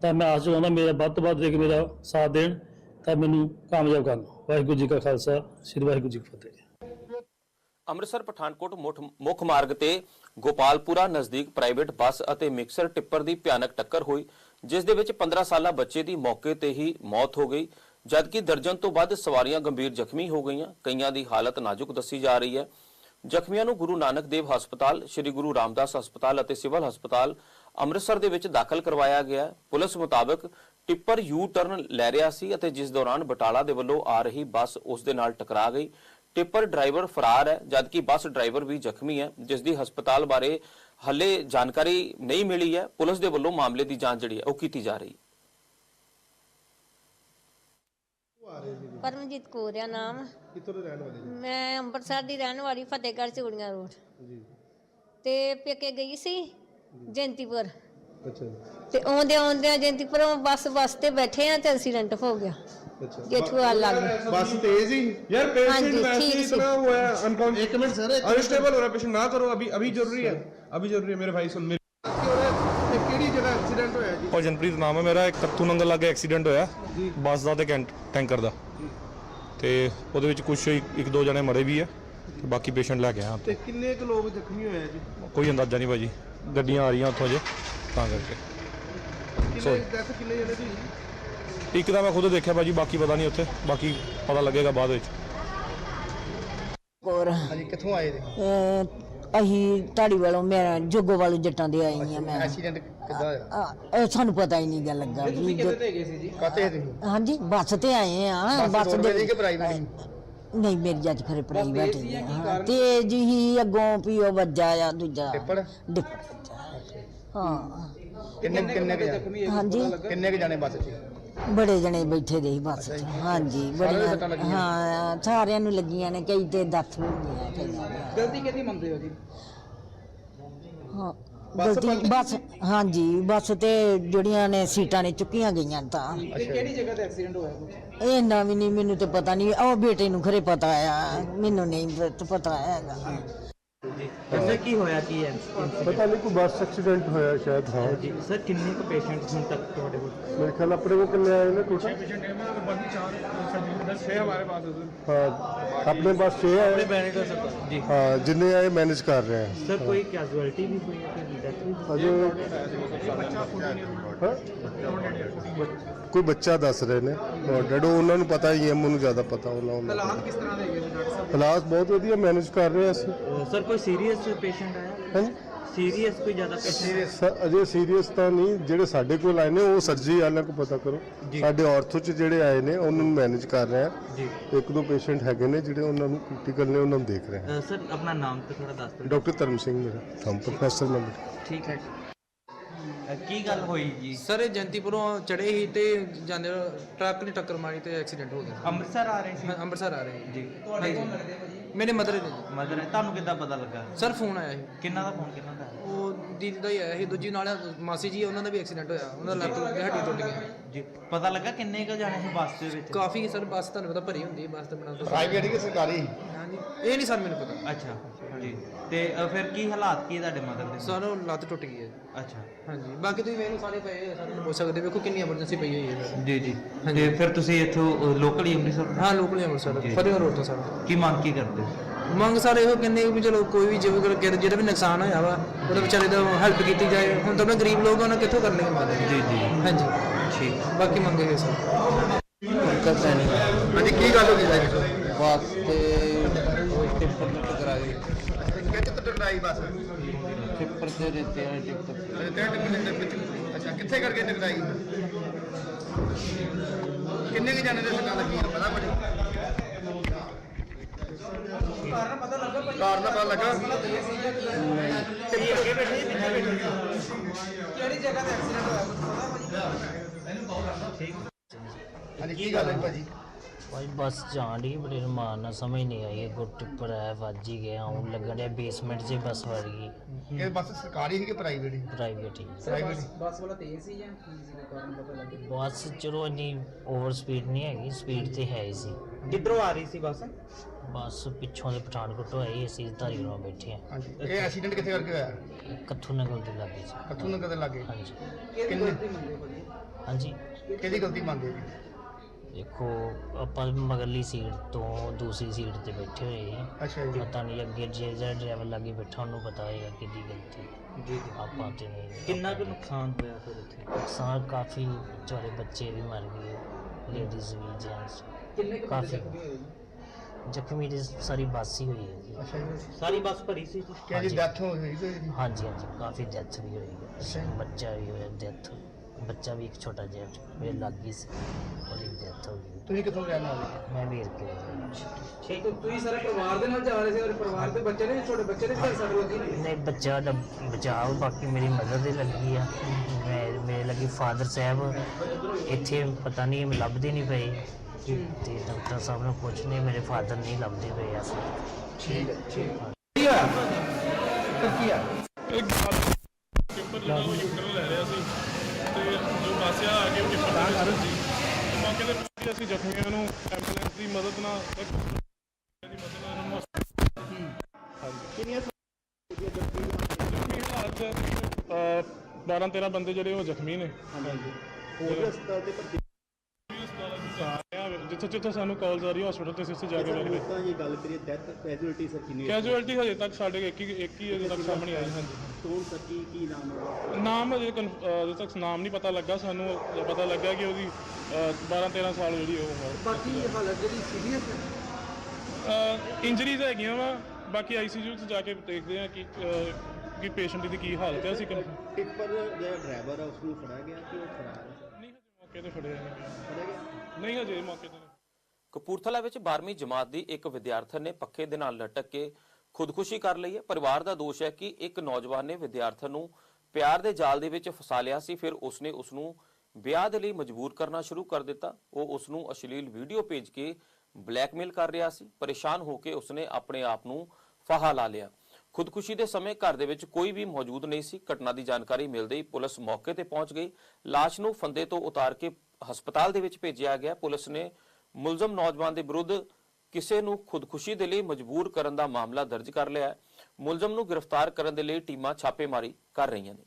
S8: ਤਾਂ ਮੈਂ ਆਸ ਚਾਹੁੰਦਾ ਮੇਰਾ ਵੱਧ ਤੋਂ ਵੱਧ ਇੱਕ ਮੇਰਾ ਸਾਥ ਦੇਣ, ਤਾਂ ਮੈਨੂੰ ਕਾਮਯਾਬ ਕਰਨ। ਵਾਹਿਗੁਰੂ ਜੀ ਕਾ ਖਾਲਸਾ, ਸ੍ਰੀ ਵਾਹਿਗੁਰੂ ਜੀ ਕੀ ਫਤਿਹ।
S1: ਅੰਮ੍ਰਿਤਸਰ, ਪਠਾਨਕੋਟ ਮੁੱਠ- ਮੁੱਖ ਮਾਰਗ ਤੇ ਗੋਪਾਲਪੁਰਾ ਨਜ਼ਦੀਕ ਪ੍ਰਾਈਵੇਟ ਬੱਸ ਅਤੇ ਮਿਕਸਰ ਟਿੱਪਰ ਦੀ ਭਿਆਨਕ ਟੱਕਰ ਹੋਈ। ਜਿਸ ਦੇ ਵਿੱਚ 15 ਸਾਲਾ ਬੱਚੇ ਦੀ ਮੌਕੇ ਤੇ ਹੀ ਮੌਤ ਹੋ ਗਈ। ਜਦਕਿ ਦਰਜਨ ਤੋਂ ਵੱਧ ਸਵਾਰੀਆਂ ਗੰਭੀਰ ਜ਼ਖਮੀ ਹੋ ਗਈਆਂ। ਕਈਆਂ ਦੀ ਹਾਲਤ ਨਾਜ਼ੁਕ ਦੱਸੀ ਜਾ ਰਹੀ ਹੈ। ਜ਼ਖਮੀਆਂ ਨੂੰ ਗੁਰੂ ਨਾਨਕ ਦੇਵ ਹਸਪਤਾਲ, ਸ੍ਰੀ ਗੁਰੂ ਰਾਮਦਾਸ ਹਸਪਤਾਲ ਅਤੇ ਸਿਵਲ ਹਸਪਤਾਲ ਅੰਮ੍ਰਿਤਸਰ ਦੇ ਵਿੱਚ ਦਾਖਲ ਕਰਵਾਇਆ ਗਿਆ ਪੁਲਿਸ ਮੁਤਾਬਕ ਟਿੱਪਰ ਯੂ ਟਰਨ ਲੈ ਰਿਹਾ ਸੀ ਅਤੇ ਜਿਸ ਦੌਰਾਨ ਬਟਾਲਾ ਦੇ ਵੱਲੋਂ ਆ ਰਹੀ ਬੱਸ ਉਸ ਦੇ ਨਾਲ ਟਕਰਾ ਗਈ। ਟਿੱਪਰ ਡਰਾਈਵਰ ਫਰਾਰ ਹੈ ਜਦਕਿ ਬੱਸ ਡਰਾਈਵਰ ਵੀ ਜ਼ਖਮੀ ਹੈ ਜਿਸ ਦੀ ਹਸਪਤਾਲ ਬਾਰੇ ਹੱਲੇ ਜਾਣਕਾਰੀ ਨਹੀਂ ਮਿਲੀ ਹੈ। ਪੁਲਿਸ ਦੇ ਵੱਲੋਂ ਮਾਮਲੇ ਦੀ ਜਾਂਚ ਜਿਹੜੀ ਹੈ ਉਹ ਕੀਤੀ ਜਾ ਰਹੀ ਹੈ।
S6: ਪਰਮਜੀਤ ਕੌਰ ਆ ਨਾਮ।
S9: ਕਿੱਥੋਂ ਦੇ ਰਹਿਣ ਵਾਲੇ ਜੀ?
S6: ਮੈਂ ਅੰਮ੍ਰਿਤਸਰ ਦੀ ਰਹਿਣ ਵਾਲੀ ਫਤਿਹਗੜ੍ਹ ਚੂੜੀਆਂ ਰੋਡ।
S9: ਜੀ।
S6: ਤੇ ਪੇਕੇ ਗਈ ਸੀ ਜੈਂਤੀਪੁਰ।
S9: ਅੱਛਾ
S6: ਤੇ ਆਉਂਦੇ ਆਉਂਦੇ ਜੈਂਤੀਪੁਰੋਂ ਬੱਸ ਬੱਸ ਤੇ ਬੈਠੇ ਆ ਤੇ ਐਕਸੀਡੈਂਟ ਹੋ ਗਿਆ। ਗੇਠੂਆ ਲੱਗ ਗਿਆ
S9: बस तेज ही
S10: यार पेशेंट
S6: ਹਾਂਜੀ,
S10: वैसे
S6: ठीक
S10: ही
S6: से।
S10: इतना हुआ है अनकॉन्शियस
S9: एक मिनट सर
S10: अनस्टेबल हो रहा है पेशेंट ना करो अभी अभी जरूरी है अभी जरूरी है मेरे भाई सुन मेरी
S9: ਕਿਹੜੀ ਜਗ੍ਹਾ ਐਕਸੀਡੈਂਟ ਹੋਇਆ ਜੀ
S11: ਭਜਨਪ੍ਰੀਤ ਨਾਮ ਹੈ ਮੇਰਾ ਇੱਕ ਕੱਤੂ ਨੰਗਲ ਲਾਗੇ ਐਕਸੀਡੈਂਟ ਹੋਇਆ ਬੱਸ ਦਾ ਤੇ ਕੈਂਟ- ਟੈਂਕਰ ਦਾ ਤੇ ਉਹਦੇ ਵਿੱਚ ਕੁਝ ਇੱਕ ਦੋ ਜਣੇ ਮਰੇ ਵੀ ਆ ਤੇ ਬਾਕੀ ਪੇਸ਼ੈਂਟ ਲੈ ਕੇ ਆਇਆ
S9: ਤੇ ਕਿੰਨੇ ਕੁ ਲੋਕ ਜ਼ਖਮੀ ਹੋਏ ਆ ਜੀ
S11: ਕੋਈ ਅੰਦਾਜ਼ਾ ਨਹੀਂ ਭਾਜੀ ਗੱਡੀਆਂ ਆ ਰਹੀਆਂ ਉੱਥੋਂ ਜੇ ਤਾਂ ਕਰਕੇ
S9: ਕਿੰਨੇ ਡੈਥ ਕਿੰਨੇ ਜਣੇ ਦੀ
S11: ਇੱਕ ਤਾਂ ਮੈਂ ਖੁਦ ਦੇਖਿਆ ਭਾਜੀ ਬਾਕੀ ਪਤਾ ਨਹੀਂ ਉੱਥੇ ਬਾਕੀ ਪਤਾ ਲੱਗੇਗਾ ਬਾਅਦ ਵਿੱਚ।
S12: ਔਰ
S9: ਹਾਂਜੀ ਕਿੱਥੋਂ ਆਏ ਜੀ?
S12: ਅਸੀਂ ਢਾੜੀ ਵਾਲੋਂ ਮੈਂ ਜੋਗੋ ਵਾਲੋ ਜੱਟਾਂ ਦੇ ਆਈ ਆ ਮੈਂ।
S9: ਐਕਸੀਡੈਂਟ ਕਿੱਦਾਂ ਹੋਇਆ?
S12: ਆ, ਇਹ ਸਾਨੂੰ ਪਤਾ ਹੀ ਨਹੀਂ ਗਾ ਲੱਗਾ ਜੋ-
S9: ਕਾਤੇ
S12: ਹਾਂਜੀ ਬੱਸ ਤੇ ਆਏ ਆ ਬੱਸ ਦੇ
S9: ਕਿ ਪ੍ਰਾਈਵੇਟ
S12: ਨਹੀਂ ਮੇਰੀ ਜੱਜ ਖਰੇ ਪ੍ਰਾਈਵੇਟ ਹੀ ਆ। ਹਾਂ, ਤੇ ਜੀ ਹੀ ਅੱਗੋਂ ਵੀ ਉਹ ਵੱਜਾ ਆ ਦੂਜਾ। ਹਾਂ।
S9: ਕਿੰਨੇ ਕਿੰਨੇ ਕੁ ਜਾਣੇ?
S12: ਹਾਂਜੀ।
S9: ਕਿੰਨੇ ਕੁ ਜਾਣੇ ਬੱਸ 'ਚ?
S12: ਬੜੇ ਜਣੇ ਬੈਠੇ ਰਹੇ ਸੀ ਬੱਸ ਹਾਂਜੀ ਬੜੀਆਂ ਹਾਂ ਸਾਰਿਆਂ ਨੂੰ ਲੱਗੀਆਂ ਨੇ ਕਈ ਤੇ ਦਰਦ ਹੋ ਗਿਆ ਕਈਆਂ
S10: ਕਿਹਦੀ ਮੰਨਦੇ ਹੋ ਜੀ?
S12: ਹਾਂ, ਗਲਤੀ ਬੱਸ ਹਾਂਜੀ ਬੱਸ ਤੇ ਜਿਹੜੀਆਂ ਨੇ ਸੀਟਾਂ ਨੇ ਚੁੱਕੀਆਂ ਗਈਆਂ ਤਾਂ।
S10: ਤੇ ਕਿਹੜੀ ਜਗ੍ਹਾ ਤੇ ਐਕਸੀਡੈਂਟ ਹੋਇਆ
S12: ਕੁਛ? ਇਹਨਾਂ ਵੀ ਨਹੀਂ ਮੈਨੂੰ ਤੇ ਪਤਾ ਨਹੀਂ ਉਹ ਬੇਟੇ ਨੂੰ ਖਰੇ ਪਤਾ ਆ ਮੈਨੂੰ ਨਹੀਂ ਪਤਾ ਹੈਗਾ।
S13: ਸਰ ਕੀ ਹੋਇਆ ਕੀ ਹੈ
S14: ਪਤਾ ਨਹੀਂ ਕੋਈ ਬੱਸ ਐਕਸੀਡੈਂਟ ਹੋਇਆ ਸ਼ਾਇਦ ਹਾਂ
S13: ਜੀ ਸਰ ਕਿੰਨੇ ਕੁ ਪੇਸ਼ੈਂਟ ਹੁਣ ਤੱਕ ਤੁਹਾਡੇ ਕੋਲ
S14: ਮੇਰੇ ਖਿਆਲ ਆਪਣੇ ਕੋਲ ਕਿੰਨੇ ਆਏ ਨੇ ਟੋਟਲ
S10: पेशेंट है मेरे बाकी चार दस छह हमारे पास है सर
S14: ਹਾਂ ਆਪਣੇ ਪਾਸ 6 ਆਏ
S13: ਬੈਨੇਟਰ ਸਰ ਜੀ
S14: ਹਾਂ ਜਿੰਨੇ ਆਏ ਮੈਨੇਜ ਕਰ ਰਹੇ ਹਾਂ
S13: ਸਰ ਕੋਈ ਕੈਜੁਅਲਟੀ ਵੀ ਹੋਈ ਹੈ ਕਿ ਡੈਥ ਵੀ ਹੋਈ
S14: ਅਜੇ ਹਾਂ? ਕੋਈ ਬੱਚਾ ਦੱਸ ਰਹੇ ਨੇ। ਡੈਡੋ ਉਹਨਾਂ ਨੂੰ ਪਤਾ ਹੀ ਐਮ ਨੂੰ ਜ਼ਿਆਦਾ ਪਤਾ ਉਹਨਾਂ ਨੂੰ।
S10: ਹਾਲਾਤ ਕਿਸ ਤਰ੍ਹਾਂ ਦੇ ਹੈਗੇ ਡਾਕਟਰ
S14: ਸਾਹਿਬ? ਕਲਾਸ ਬਹੁਤ ਵਧੀਆ ਮੈਨੇਜ ਕਰ ਰਹੇ ਹਾਂ ਅਸੀਂ।
S13: ਸਰ ਕੋਈ ਸੀਰੀਅਸ ਪੇਸ਼ੈਂਟ ਆਇਆ?
S14: ਹਾਂਜੀ?
S13: ਸੀਰੀਅਸ ਕੋਈ ਜ਼ਿਆਦਾ ਪੇਸ਼ੈਂਟ
S14: ਸ- ਅਜੇ ਸੀਰੀਅਸ ਤਾਂ ਨਹੀਂ। ਜਿਹੜੇ ਸਾਡੇ ਕੋਲ ਆਏ ਨੇ ਉਹ ਸਰਜੀ ਵਾਲਿਆਂ ਕੋਲ ਪਤਾ ਕਰੋ। ਸਾਡੇ ਆਰਥੋ ਚ ਜਿਹੜੇ ਆਏ ਨੇ ਉਹਨਾਂ ਨੂੰ ਮੈਨੇਜ ਕਰ ਰਹੇ ਹਾਂ
S13: ਜੀ।
S14: ਇੱਕ ਦੋ ਪੇਸ਼ੈਂਟ ਹੈਗੇ ਨੇ ਜਿਹੜੇ ਉਹਨਾਂ ਨੂੰ ਕ੍ਰਿਟੀਕਲ ਨੇ ਉਹਨਾਂ ਨੂੰ ਦੇਖ ਰਹੇ
S13: ਹਾਂ ਸਰ ਆਪਣਾ ਨਾਮ ਤੇ ਥੋੜਾ ਦੱਸ ਦਿਓ।
S14: ਡਾਕਟਰ ਧਰਮ ਸਿੰਘ ਮੇਰਾ ਥੰਮ ਪ੍ਰੋਫੈਸਰ ਮੈਂ
S13: ਠੀਕ ਹੈ ਕੀ ਗੱਲ ਹੋਈ ਜੀ?
S10: ਸਰ ਇਹ ਜੰਤੀਪੁਰੋਂ ਚੜੇ ਹੀ ਤੇ ਜਾਂਦੇ ਟਰੱਕ ਨੇ ਟੱਕਰ ਮਾਰੀ ਤੇ ਐਕਸੀਡੈਂਟ ਹੋ ਗਿਆ।
S13: ਅੰਮ੍ਰਿਤਸਰ ਆ ਰਹੇ ਸੀ?
S10: ਹਾਂ, ਅੰਮ੍ਰਿਤਸਰ ਆ ਰਹੇ
S13: ਜੀ।
S10: ਹਾਂਜੀ। ਮੇਰੇ ਮਦਰ ਨੇ
S13: ਮਦਰ ਹੈ ਤੁਹਾਨੂੰ ਕਿੱਦਾਂ ਪਤਾ ਲੱਗਾ?
S10: ਸਰ ਫੋਨ ਆਇਆ ਸੀ।
S13: ਕਿੰਨਾ ਦਾ ਫੋਨ ਕਿੰਨਾ ਦਾ?
S10: ਉਹ ਦੀਦੀ ਦਾ ਹੀ ਆਇਆ ਸੀ। ਦੂਜੀ ਨਾਲ ਮਾਸੀ ਜੀ ਉਹਨਾਂ ਦਾ ਵੀ ਐਕਸੀਡੈਂਟ ਹੋਇਆ। ਉਹਨਾਂ ਦਾ ਲੱਤ ਦੀ ਹੱਡੀ ਟੁੱਟ ਗਈ
S13: ਜੀ ਪਤਾ ਲੱਗਾ ਕਿੰਨੇ ਕੁ ਜਾਣੇ ਸੀ ਬੱਸ ਦੇ ਵਿੱਚ?
S10: ਕਾਫੀ ਸਰ ਬੱਸ ਤੁਹਾਨੂੰ ਪਤਾ ਭਰੀ ਹੁੰਦੀ ਹੈ ਬੱਸ ਤੇ ਬਣਾ
S9: ਪ੍ਰਾਈਵੇਟ ਕਿ ਸਰਕਾਰੀ?
S10: ਹਾਂਜੀ ਇਹ ਨਹੀਂ ਸਰ ਮੈਨੂੰ ਪਤਾ।
S13: ਅੱਛਾ ਜੀ ਤੇ ਅ, ਫਿਰ ਕੀ ਹਾਲਾਤ ਕੀ ਤੁਹਾਡੇ ਮਦਰ ਦੇ?
S10: ਸਰ ਉਹ ਲੱਤ ਟੁੱਟ ਗਈ ਹੈ।
S13: ਅੱਛਾ।
S10: ਹਾਂਜੀ ਬਾਕੀ ਤੁਸੀਂ ਮੈਨੂੰ ਸਾਰੇ ਪਏ ਆ, ਸਾਰੇ ਨੂੰ ਪੁੱਛ ਸਕਦੇ ਹੋ, ਵੇਖੋ ਕਿੰਨੀ ਐਮਰਜੈਂਸੀ ਪਈ ਹੋਈ ਹੈ।
S13: ਜੀ ਜੀ। ਤੇ ਫਿਰ ਤੁਸੀਂ ਇੱਥੋਂ ਲੋਕਲ ਹੀ ਅੰਮ੍ਰਿਤਸਰ?
S10: ਹਾਂ ਲੋਕਲ ਹੀ ਅੰਮ੍ਰਿਤਸਰ ਫਤਿਹਗੜ੍ਹ ਰੋਡ ਤੋਂ ਸਰ।
S13: ਕੀ ਮੰਗ ਕੀ ਕਰਦੇ ਹੋ?
S10: ਮੰਗ ਸਾਰੇ ਇਹੋ ਕਹਿੰਦੇ ਵੀ ਚਲੋ ਕੋਈ ਵੀ ਜਿਵੇਂ ਕਿ ਕਿਸੇ- ਜਿਹੜਾ ਵੀ ਨੁਕਸਾਨ ਹੋਇਆ ਵਾ ਉਹਦੇ ਵਿਚਾਰੇ ਦਾ ਹੈਲਪ ਕੀਤੀ ਜਾਏ। ਹੁਣ ਤਾਂ ਆਪਣੇ ਗਰੀਬ ਲੋਕ ਆ, ਉਹਨਾਂ ਕਿੱਥੋਂ ਕਰਨਗੇ ਮਦਦ
S13: ਜੀ ਜੀ।
S10: ਹਾਂਜੀ। ਬਾਕੀ ਮੰਗੇਗੇ ਸਰ।
S9: ਹਾਂਜੀ ਕੀ ਗੱਲ ਹੋ ਗਈ ਜੀ
S15: ਬੱਸ ਤੇ ਟਿੱਪਰ ਨੂੰ ਟਕਰਾ ਗਈ
S9: ਕਿੱਥੇ ਤੋਂ ਟਕਰਾਈ ਬੱਸ?
S15: ਟਿੱਪਰ ਤੇ ਦਿੱਤੇ ਆ ਟਿੱਪਰ
S9: ਤੇ। ਟਿੱਪਰ ਦੇ ਵਿੱਚ ਅੱਛਾ ਕਿੱਥੇ ਕਰਕੇ ਟਕਰਾਈ ਕਿੰਨੇ ਕੁ ਜਾਣੇ ਦੇ ਸੱਟਾਂ ਲੱਗੀਆਂ ਪਤਾ ਕੁਝ ਕਾਰਨ ਪਤਾ ਲੱਗਾ? ਕਾਰਨ ਪਤਾ ਲੱਗਾ ਹਾਂਜੀ ਕੀ ਗੱਲ ਹੈ ਭਾਜੀ?
S15: ਭਾਈ ਬੱਸ ਜਾਣ ਦੀ ਬੜੇ ਰਮਾਨ ਨਾਲ ਸਮਝ ਨਹੀਂ ਆਈ ਟਿੱਪਰ ਆਇਆ ਵੱਜ ਹੀ ਗਿਆ ਆਉਣ ਲੱਗਣ ਡਿਆ ਬੇਸਮੈਂਟ 'ਚ ਬੱਸ ਵੜ ਗਈ।
S9: ਇਹ ਬੱਸ ਸਰਕਾਰੀ ਸੀ ਕਿ ਪ੍ਰਾਈਵੇਟ ਸੀ?
S15: ਪ੍ਰਾਈਵੇਟ ਹੀ।
S9: ਪ੍ਰਾਈਵੇਟ
S10: ਬੱਸ ਵਾਲਾ ਤੇਜ਼ ਸੀ ਜਾਂ ਕੀ ਸੀ ਕਾਰਨ ਪਤਾ ਲੱਗੇ
S15: ਬੱਸ ਚਲੋ ਇੰਨੀ ਓਵਰ ਸਪੀਡ ਨਹੀਂ ਹੈਗੀ ਸਪੀਡ ਤੇ ਹੈ ਹੀ ਸੀ।
S13: ਕਿੱਧਰੋਂ ਆ ਰਹੀ ਸੀ ਬੱਸ?
S15: ਬਸ ਪਿੱਛੋਂ ਦੇ ਪਠਾਨਕੋਟ ਤੋਂ ਆਈ ਅਸੀਂ ਧਾਰੀਵਾਲ ਬੈਠੇ ਆ
S16: ਹਾਂਜੀ ਇਹ ਐਕਸੀਡੈਂਟ ਕਿੱਥੇ ਕਰਕੇ ਹੋਇਆ?
S15: ਕੱਥੂ ਨਗਰ ਦੇ ਲਾਗੇ ਸੀ
S16: ਕੱਥੂ ਨਗਰ ਦੇ ਲਾਗੇ?
S15: ਹਾਂਜੀ।
S16: ਕਿੰਨੇ?
S15: ਹਾਂਜੀ।
S16: ਕਿਹਦੀ ਗਲਤੀ ਮੰਨਦੇ ਜੀ
S15: ਦੇਖੋ ਆਪਾਂ ਮਗਰਲੀ ਸੀਟ ਤੋਂ ਦੂਸਰੀ ਸੀਟ ਤੇ ਬੈਠੇ ਹੋਏ ਸੀ।
S16: ਅੱਛਾ ਜੀ।
S15: ਪਤਾ ਨਹੀਂ ਅੱਗੇ ਜੇ ਜਿਹੜਾ ਡਰਾਈਵਰ ਲਾਗੇ ਬੈਠਾ ਉਹਨੂੰ ਪਤਾ ਹੋਏਗਾ ਕਿਹਦੀ ਗਲਤੀ
S13: ਜੀ
S15: ਆਪਾਂ ਤੇ ਨਹੀਂ
S13: ਕਿੰਨਾ ਕੁ ਨੁਕਸਾਨ ਹੋਇਆ ਫਿਰ ਉੱਥੇ?
S15: ਨੁਕਸਾਨ ਕਾਫੀ ਵਿਚਾਰੇ ਬੱਚੇ ਵੀ ਮਰ ਗਏ ਲੇਡੀਜ਼ ਵੀ ਜੈਂਟਸ ਕਾਫੀ। ਜ਼ਖਮੀ ਦੀ ਸਾਰੀ ਬੱਸ ਹੀ ਹੋਈ ਹੈ ਜੀ
S16: ਅੱਛਾ ਜੀ।
S13: ਸਾਰੀ ਬੱਸ ਭਰੀ ਸੀ? ਜੀ
S16: ਕਿਹਦੀ ਡੈਥ ਹੋ ਗਈ ਕੋਈ ਜੀ।
S15: ਹਾਂਜੀ ਹਾਂਜੀ। ਕਾਫੀ ਡੈਥ ਵੀ ਹੋਈ ਹੈ। ਬੱਚਾ ਵੀ ਹੋਇਆ ਡੈਥ ਬੱਚਾ ਵੀ ਇੱਕ ਛੋਟਾ ਜਿਹਾ ਮੇਰੇ ਲੱਗ ਗਈ ਸੀ। ਉਹਦੀ ਡੈਥ ਹੋ ਗਈ।
S16: ਤੁਸੀਂ ਕਿੱਥੋਂ ਰਹਿਣ ਵਾਲੇ?
S15: ਮੈਂ ਵੀਰ ਕੇ
S17: ਠੀਕ ਤੁਸੀਂ ਸਾਰੇ ਪਰਿਵਾਰ ਦੇ ਨਾਲ ਜਾ ਰਹੇ ਸੀ ਔਰ ਪਰਿਵਾਰ ਦੇ ਬੱਚੇ ਨੇ ਛੋਟੇ ਬੱਚੇ ਨੇ ਘਰ ਸਾਡੇ ਲੱਗੀ?
S15: ਨਹੀਂ ਬੱਚਾ ਦਾ ਬਚਾਅ ਬਾਕੀ ਮੇਰੀ ਮਦਰ ਦੇ ਲੱਗੀ ਆ। ਮੈਂ ਮੇਰੇ ਲੱਗੀ ਫਾਦਰ ਸਾਹਿਬ। ਇੱਥੇ ਪਤਾ ਨਹੀਂ ਲੱਭਦੇ ਨਹੀਂ ਪਏ ਤੇ ਡਾਕਟਰ ਸਾਹਿਬ ਨੂੰ ਪੁੱਛਨੇ ਮੇਰੇ ਫਾਦਰ ਨਹੀਂ ਲੱਭਦੇ ਪਏ ਆ
S16: ਠੀਕ ਹੈ ਠੀਕ। ਹੈ। ਕੀ ਆ
S18: ਟਿੱਪਰ ਜਿਹੜਾ ਉਹ ਯੂਟਰ ਲੈ ਰਿਹਾ ਸੀ ਤੇ ਜੋ ਬੱਸ ਆ ਅੱਗੇ ਟਿੱਪਰ ਦਾ ਕਰ ਸੀ। ਮੌਕੇ ਤੇ ਪਹੁੰਚ ਕੇ ਅਸੀਂ ਜ਼ਖਮੀਆਂ ਨੂੰ ਐਂਬੂਲੈਂਸ ਦੀ ਮਦਦ ਨਾਲ ਦੀ ਮਦਦ ਨਾਲ ਇਹਨਾਂ ਨੂੰ
S16: ਕਿੰਨੀਆਂ
S18: ਜ਼ਖਮੀ ਹਾਲਤ ਅਹ 12 13 ਬੰਦੇ ਜਿਹੜੇ ਉਹ ਜ਼ਖਮੀ ਨੇ।
S16: ਹਾਂਜੀ। ਹੋਰ ਹਸਪਤਾਲ ਤੇ ਭਰਤੀ
S18: ਜਿੱਥੇ ਜਿੱਥੇ ਸਾਨੂੰ ਕਾਲਸ ਆ ਰਹੀ ਹਸਪੀਟਲ ਤੇ ਅਸੀਂ ਉੱਥੇ ਜਾ ਕੇ ਵੇਖਦੇ
S16: ਤਾਂ ਇਹ ਗੱਲ ਕਰੀਏ ਡੈਥ ਕੈਜੂਅਲਟੀ ਸਰ ਕਿੰਨੀ
S18: ਕੈਜੂਅਲਟੀ ਹਜੇ ਤੱਕ ਸਾਡੇ ਇੱਕ ਹੀ ਇੱਕ ਹੀ ਅਜੇ ਤੱਕ ਸਾਹਮਣੇ ਆਈ ਹਾਂਜੀ।
S16: ਕੌਣ ਸੱਚੀ ਕੀ ਨਾਮ ਹੈ?
S18: ਨਾਮ ਅਜੇ ਅਹ ਅਜੇ ਤੱਕ ਨਾਮ ਨਹੀਂ ਪਤਾ ਲੱਗਾ ਸਾਨੂੰ ਪਤਾ ਲੱਗਾ ਕਿ ਉਹਦੀ 12 13 ਸਾਲ ਜਿਹੜੀ ਉਹ ਉਮਰ
S17: ਬਾਕੀ ਹਾਲਤ ਜਿਹੜੀ ਸੀਰੀਅਸ
S18: ਇੰਜਰੀਜ਼ ਹੈਗੀਆਂ ਵਾ ਬਾਕੀ ਆਈਸੀਯੂ 'ਚ ਜਾ ਕੇ ਦੇਖਦੇ ਆ ਕਿ ਅਹ, ਕਿ ਪੇਸ਼ੈਂਟ ਦੀ ਕੀ ਹਾਲਤ ਹੈ ਅਸੀਂ confirm-
S16: ਟਿੱਪਰ ਜਿਹੜਾ ਡਰਾਈਵਰ ਹੈ ਉਸ ਨੂੰ ਫੜਿਆ ਗਿਆ ਕਿ ਉਹ ਫਰਾਰ ਹੈ
S18: ਨਹੀਂ ਹਜੇ ਮੌਕੇ ਤੇ ਫੜਿਆ ਨਹੀਂ ਗਿਆ।
S16: ਫੜਿਆ ਗਿਆ?
S18: ਨਹੀਂ ਹਜੇ ਮੌਕੇ ਤੇ ਨਹੀਂ।
S1: ਕਪੂਰਥਲਾ ਵਿੱਚ 12ਵੀਂ ਜਮਾਤ ਦੀ ਇੱਕ ਵਿਦਿਆਰਥਣ ਨੇ ਪੱਖੇ ਦੇ ਨਾਲ ਲਟਕ ਕੇ ਖੁਦਕੁਸ਼ੀ ਕਰ ਲਈ ਹੈ। ਪਰਿਵਾਰ ਦਾ ਦੋਸ਼ ਹੈ ਕਿ ਇੱਕ ਨੌਜਵਾਨ ਨੇ ਵਿਦਿਆਰਥਣ ਨੂੰ ਪਿਆਰ ਦੇ ਜਾਲ ਦੇ ਵਿੱਚ ਫਸਾ ਲਿਆ ਸੀ, ਫਿਰ ਉਸਨੇ ਉਸ ਨੂੰ ਵਿਆਹ ਦੇ ਲਈ ਮਜਬੂਰ ਕਰਨਾ ਸ਼ੁਰੂ ਕਰ ਦਿੱਤਾ। ਉਹ ਉਸ ਨੂੰ ਅਸ਼ਲੀਲ ਵੀਡੀਓ ਭੇਜ ਕੇ ਬਲੈਕਮੇਲ ਕਰ ਰਿਹਾ ਸੀ। ਪਰੇਸ਼ਾਨ ਹੋ ਕੇ ਉਸਨੇ ਆਪਣੇ ਆਪ ਨੂੰ ਫਾਹਾ ਲਾ ਲਿਆ। ਖੁਦਕੁਸ਼ੀ ਦੇ ਸਮੇਂ ਘਰ ਦੇ ਵਿੱਚ ਕੋਈ ਵੀ ਮੌਜੂਦ ਨਹੀਂ ਸੀ। ਘਟਨਾ ਦੀ ਜਾਣਕਾਰੀ ਮਿਲਦੇ ਹੀ ਪੁਲਿਸ ਮੌਕੇ ਤੇ ਪਹੁੰਚ ਗਈ। ਲਾਸ਼ ਨੂੰ ਫੰਦੇ ਤੋਂ ਉਤਾਰ ਕੇ ਹਸਪਤਾਲ ਦੇ ਵਿੱਚ ਭੇਜਿਆ ਗਿਆ। ਪੁਲਿਸ ਨੇ ਮੁਲਜ਼ਮ ਨੌਜਵਾਨ ਦੇ ਵਿਰੁੱਧ ਕਿਸੇ ਨੂੰ ਖੁਦਕੁਸ਼ੀ ਦੇ ਲਈ ਮਜਬੂਰ ਕਰਨ ਦਾ ਮਾਮਲਾ ਦਰਜ ਕਰ ਲਿਆ ਹੈ। ਮੁਲਜ਼ਮ ਨੂੰ ਗ੍ਰਿਫਤਾਰ ਕਰਨ ਦੇ ਲਈ ਟੀਮਾਂ ਛਾਪੇਮਾਰੀ ਕਰ ਰਹੀਆਂ ਨੇ।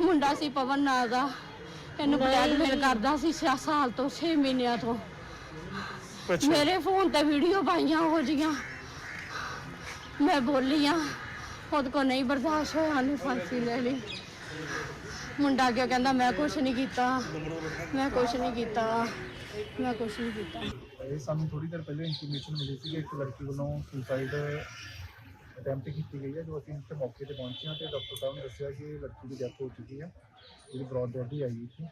S19: ਮੁੰਡਾ ਸੀ ਪਵਨ ਨਾਂ ਦਾ। ਇਹਨੂੰ ਬਲੈਕਮੇਲ ਕਰਦਾ ਸੀ 6 ਸਾਲ ਤੋਂ 6 ਮਹੀਨਿਆਂ ਤੋਂ। ਮੇਰੇ ਫੋਨ ਤੇ ਵੀਡੀਓ ਪਾਈਆਂ ਹੋ ਜੀਆਂ। ਮੈਂ ਬੋਲੀ ਆ ਖੁਦ ਕੋ ਨਹੀਂ ਬਰਦਾਸ਼ਤ ਹੋਇਆ ਨੇ ਫਾਂਸੀ ਲੈ ਲਈ। ਮੁੰਡਾ ਕਿਉਂ ਕਹਿੰਦਾ, ਮੈਂ ਕੁਛ ਨਹੀਂ ਕੀਤਾ, ਮੈਂ ਕੁਛ ਨਹੀਂ ਕੀਤਾ, ਮੈਂ ਕੁਛ ਨਹੀਂ ਕੀਤਾ।
S16: ਇਹ ਸਾਨੂੰ ਥੋੜੀ ਦੇਰ ਪਹਿਲਾਂ ਇਨਫੋਰਮੇਸ਼ਨ ਮਿਲੀ ਸੀ ਕਿ ਇੱਕ ਲੜਕੀ ਵੱਲੋਂ ਸੁਸਾਈਡ ਅਟੈਂਪਟ ਕੀਤੀ ਗਈ ਹੈ, ਜੋ ਅਸੀਂ ਇੱਥੇ ਮੌਕੇ ਤੇ ਪਹੁੰਚੇ ਹਾਂ ਤੇ ਡਾਕਟਰ ਸਾਹਿਬ ਨੇ ਦੱਸਿਆ ਕਿ ਇਹ ਲੜਕੀ ਦੀ ਡੈਥ ਹੋ ਚੁੱਕੀ ਹੈ, ਜਿਹੜੀ ਬ੍ਰੌਡ ਬੋਡੀ ਆਈ ਸੀ।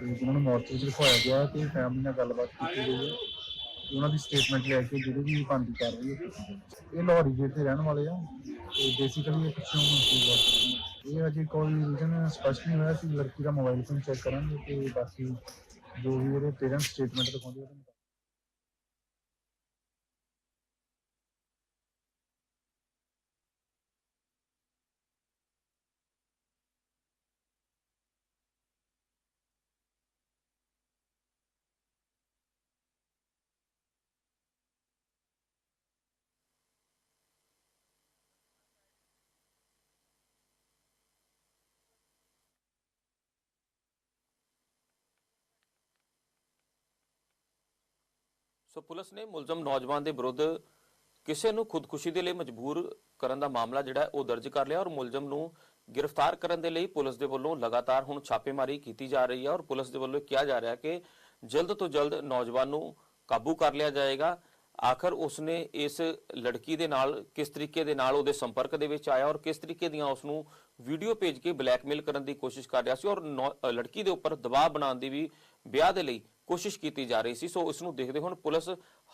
S16: ਤੇ ਜਿਹਨਾਂ ਨੂੰ ਮੌਰਚੇ ਵਿੱਚ ਰਖਵਾਇਆ ਗਿਆ ਤੇ ਫੈਮਿਲੀ ਨਾਲ ਗੱਲਬਾਤ ਕੀਤੀ ਗਈ ਹੈ। ਤੇ ਉਹਨਾਂ ਦੀ ਸਟੇਟਮੈਂਟ ਲੈ ਕੇ ਜਿਹੜੀ ਵੀ ਬਣਦੀ ਕਰ ਰਹੀ ਹੈ। ਇਹ ਲਾਹੌਰੀ ਜੇਲ੍ਹ ਦੇ ਰਹਿਣ ਵਾਲੇ ਆ। ਤੇ ਬੇਸਿਕਲੀ ਇਹ ਪਿੱਛੋਂ ਸੀ ਇਹ ਅਜੇ ਕੋਈ ਰੀਜ਼ਨ ਸਪਸ਼ਟ ਨਹੀਂ ਹੋਇਆ ਕਿ ਲੜਕੀ ਦਾ ਮੋਬਾਈਲ ਫੋਨ ਚੈੱਕ ਕਰਾਂਗੇ ਤੇ ਬਾਕੀ ਜੋ ਵੀ ਉਹਦੇ ਪੇਰੈਂਟਸ ਸਟੇਟਮੈਂਟ ਦਿਖਾਉਂਦੇ ਉਹਦੇ
S1: ਸੋ ਪੁਲਿਸ ਨੇ ਮੁਲਜ਼ਮ ਨੌਜਵਾਨ ਦੇ ਵਿਰੁੱਧ ਕਿਸੇ ਨੂੰ ਖੁਦਕੁਸ਼ੀ ਦੇ ਲਈ ਮਜਬੂਰ ਕਰਨ ਦਾ ਮਾਮਲਾ ਜਿਹੜਾ ਉਹ ਦਰਜ ਕਰ ਲਿਆ ਔਰ ਮੁਲਜ਼ਮ ਨੂੰ ਗ੍ਰਿਫਤਾਰ ਕਰਨ ਦੇ ਲਈ ਪੁਲਿਸ ਦੇ ਵੱਲੋਂ ਲਗਾਤਾਰ ਹੁਣ ਛਾਪੇਮਾਰੀ ਕੀਤੀ ਜਾ ਰਹੀ ਹੈ ਔਰ ਪੁਲਿਸ ਦੇ ਵੱਲੋਂ ਕਿਹਾ ਜਾ ਰਿਹਾ ਕਿ ਜਲਦ ਤੋਂ ਜਲਦ ਨੌਜਵਾਨ ਨੂੰ ਕਾਬੂ ਕਰ ਲਿਆ ਜਾਏਗਾ। ਆਖਰ ਉਸਨੇ ਇਸ ਲੜਕੀ ਦੇ ਨਾਲ ਕਿਸ ਤਰੀਕੇ ਦੇ ਨਾਲ ਉਹਦੇ ਸੰਪਰਕ ਦੇ ਵਿੱਚ ਆਇਆ ਔਰ ਕਿਸ ਤਰੀਕੇ ਦੀਆਂ ਉਸ ਨੂੰ ਵੀਡੀਓ ਭੇਜ ਕੇ ਬਲੈਕਮੇਲ ਕਰਨ ਦੀ ਕੋਸ਼ਿਸ਼ ਕਰ ਰਿਹਾ ਸੀ ਔਰ ਲੜਕੀ ਦੇ ਉੱਪਰ ਦਬਾਅ ਬਣਾਉਣ ਦੀ ਵੀ ਵਿਆਹ ਦੇ ਲਈ ਕੋਸ਼ਿਸ਼ ਕੀਤੀ ਜਾ ਰਹੀ ਸੀ, ਸੋ ਇਸ ਨੂੰ ਦੇਖਦੇ ਹੁਣ ਪੁਲਿਸ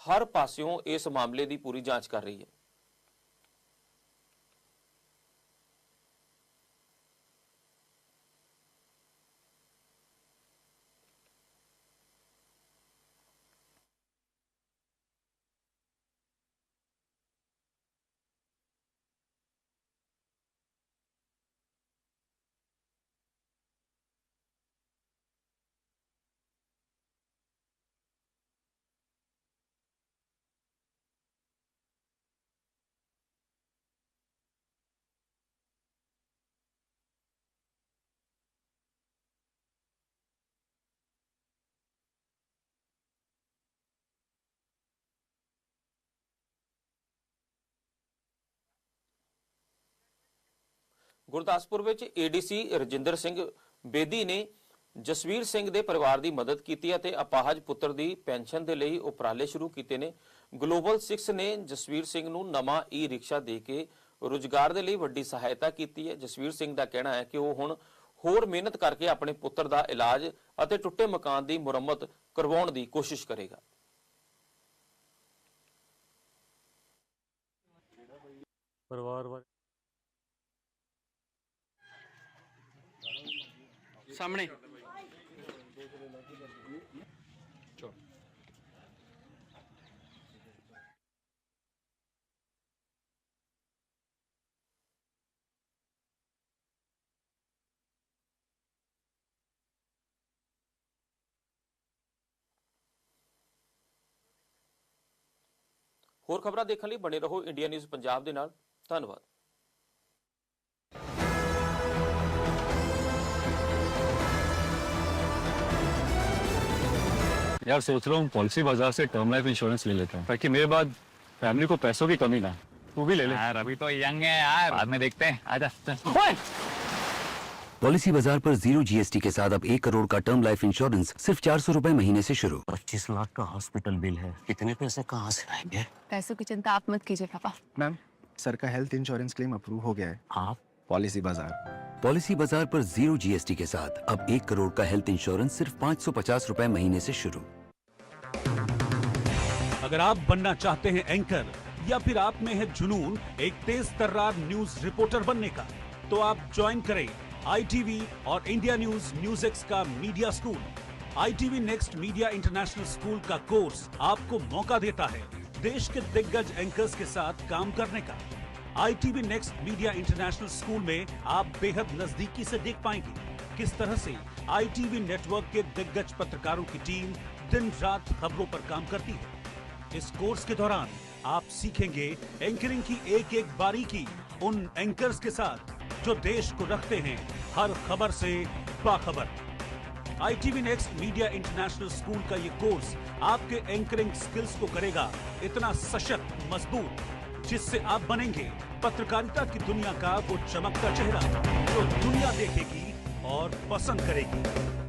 S1: ਹਰ ਪਾਸਿਓਂ ਇਸ ਮਾਮਲੇ ਦੀ ਪੂਰੀ ਜਾਂਚ ਕਰ ਰਹੀ ਹੈ। ਗੁਰਦਾਸਪੁਰ ਵਿੱਚ ਏਡੀਸੀ ਰਜਿੰਦਰ ਸਿੰਘ ਬੇਦੀ ਨੇ ਜਸਵੀਰ ਸਿੰਘ ਦੇ ਪਰਿਵਾਰ ਦੀ ਮਦਦ ਕੀਤੀ ਅਤੇ ਅਪਾਹਜ ਪੁੱਤਰ ਦੀ ਪੈਨਸ਼ਨ ਦੇ ਲਈ ਉਪਰਾਲੇ ਸ਼ੁਰੂ ਕੀਤੇ ਨੇ। ਗਲੋਬਲ 6 ਨੇ ਜਸਵੀਰ ਸਿੰਘ ਨੂੰ ਨਵਾਂ ਈ ਰਿਕਸ਼ਾ ਦੇ ਕੇ ਰੁਜ਼ਗਾਰ ਦੇ ਲਈ ਵੱਡੀ ਸਹਾਇਤਾ ਕੀਤੀ ਹੈ। ਜਸਵੀਰ ਸਿੰਘ ਦਾ ਕਹਿਣਾ ਹੈ ਕਿ ਉਹ ਹੁਣ ਹੋਰ ਮਿਹਨਤ ਕਰਕੇ ਆਪਣੇ ਪੁੱਤਰ ਦਾ ਇਲਾਜ ਅਤੇ ਟੁੱਟੇ ਮਕਾਨ ਦੀ ਮੁਰੰਮਤ ਕਰਵਾਉਣ ਦੀ ਕੋਸ਼ਿਸ਼ ਕਰੇਗਾ।
S7: ਪਰਿਵਾਰ ਬਾਰੇ
S10: ਸਾਹਮਣੇ
S1: ਹੋਰ ਖਬਰਾਂ ਦੇਖਣ ਲਈ ਬਣੇ ਰਹੋ ਇੰਡੀਆ ਨਿਊਜ਼ ਪੰਜਾਬ ਦੇ ਨਾਲ। ਧੰਨਵਾਦ।
S7: यार सोच रहा हूँ पॉलिसी बाज़ार से टर्म लाइफ इंश्योरेंस ले लेता हूँ ताकि मेरे बाद फैमिली को पैसों की कमी ना तू भी ले ले। यार अभी तो यंग है यार। बाद में देखते हैं। आजा
S20: पॉलिसी बाज़ार पर ज़ीरो जीएसटी के साथ अब एक करोड़ का टर्म लाइफ इंश्योरेंस सिर्फ़ चार सौ रूपए महीने से शुरू।
S15: पच्चीस लाख का हॉस्पिटल बिल है। कितने पैसे कहाँ से आएँगे?
S3: पैसों की चिंता आप मत कीजिए पापा।
S10: मैम सर का हेल्थ इंश्योरेंस क्लेम अप्रूव हो गया है।
S15: आप?
S10: पॉलिसी बाज़ार।
S20: पॉलिसी बाज़ार पर ज़ीरो जीएसटी के साथ अब एक करोड़ का हेल्थ इंश्योरेंस सिर्फ़ पाँच सौ पचास रूपए महीने से शुरू।
S7: अगर आप बनना चाहते हैं एंकर, या फिर आप में है जुनून, एक तेज तर्रार न्यूज़ रिपोर्टर बनने का तो आप ज्वाइन करें आईटीवी और इंडिया न्यूज़ न्यूज़ एक्स का media school. ITV next media international school का कोर्स आपको मौका देता है देश के दिग्गज एंकर्स के साथ काम करने का। ITV next media international school में आप बेहद नजदीकी से देख पाएँगे किस तरह से आईटीवी नेटवर्क के दिग्गज पत्रकारों की टीम दिन रात खबरों पर काम करती है। इस कोर्स के दौरान आप सीखेंगे एंकरिंग की एक एक बारीकी उन एंकर्स के साथ जो देश को रखते हैं हर खबर से बाखबर। ITV next media international school का ये कोर्स आपके एंकरिंग स्किल्स को करेगा इतना सशक्त, मज़बूत, जिससे आप बनेंगे पत्रकारिता की दुनिया का वो चमकता चेहरा जो दुनिया देखेगी और पसंद करेगी।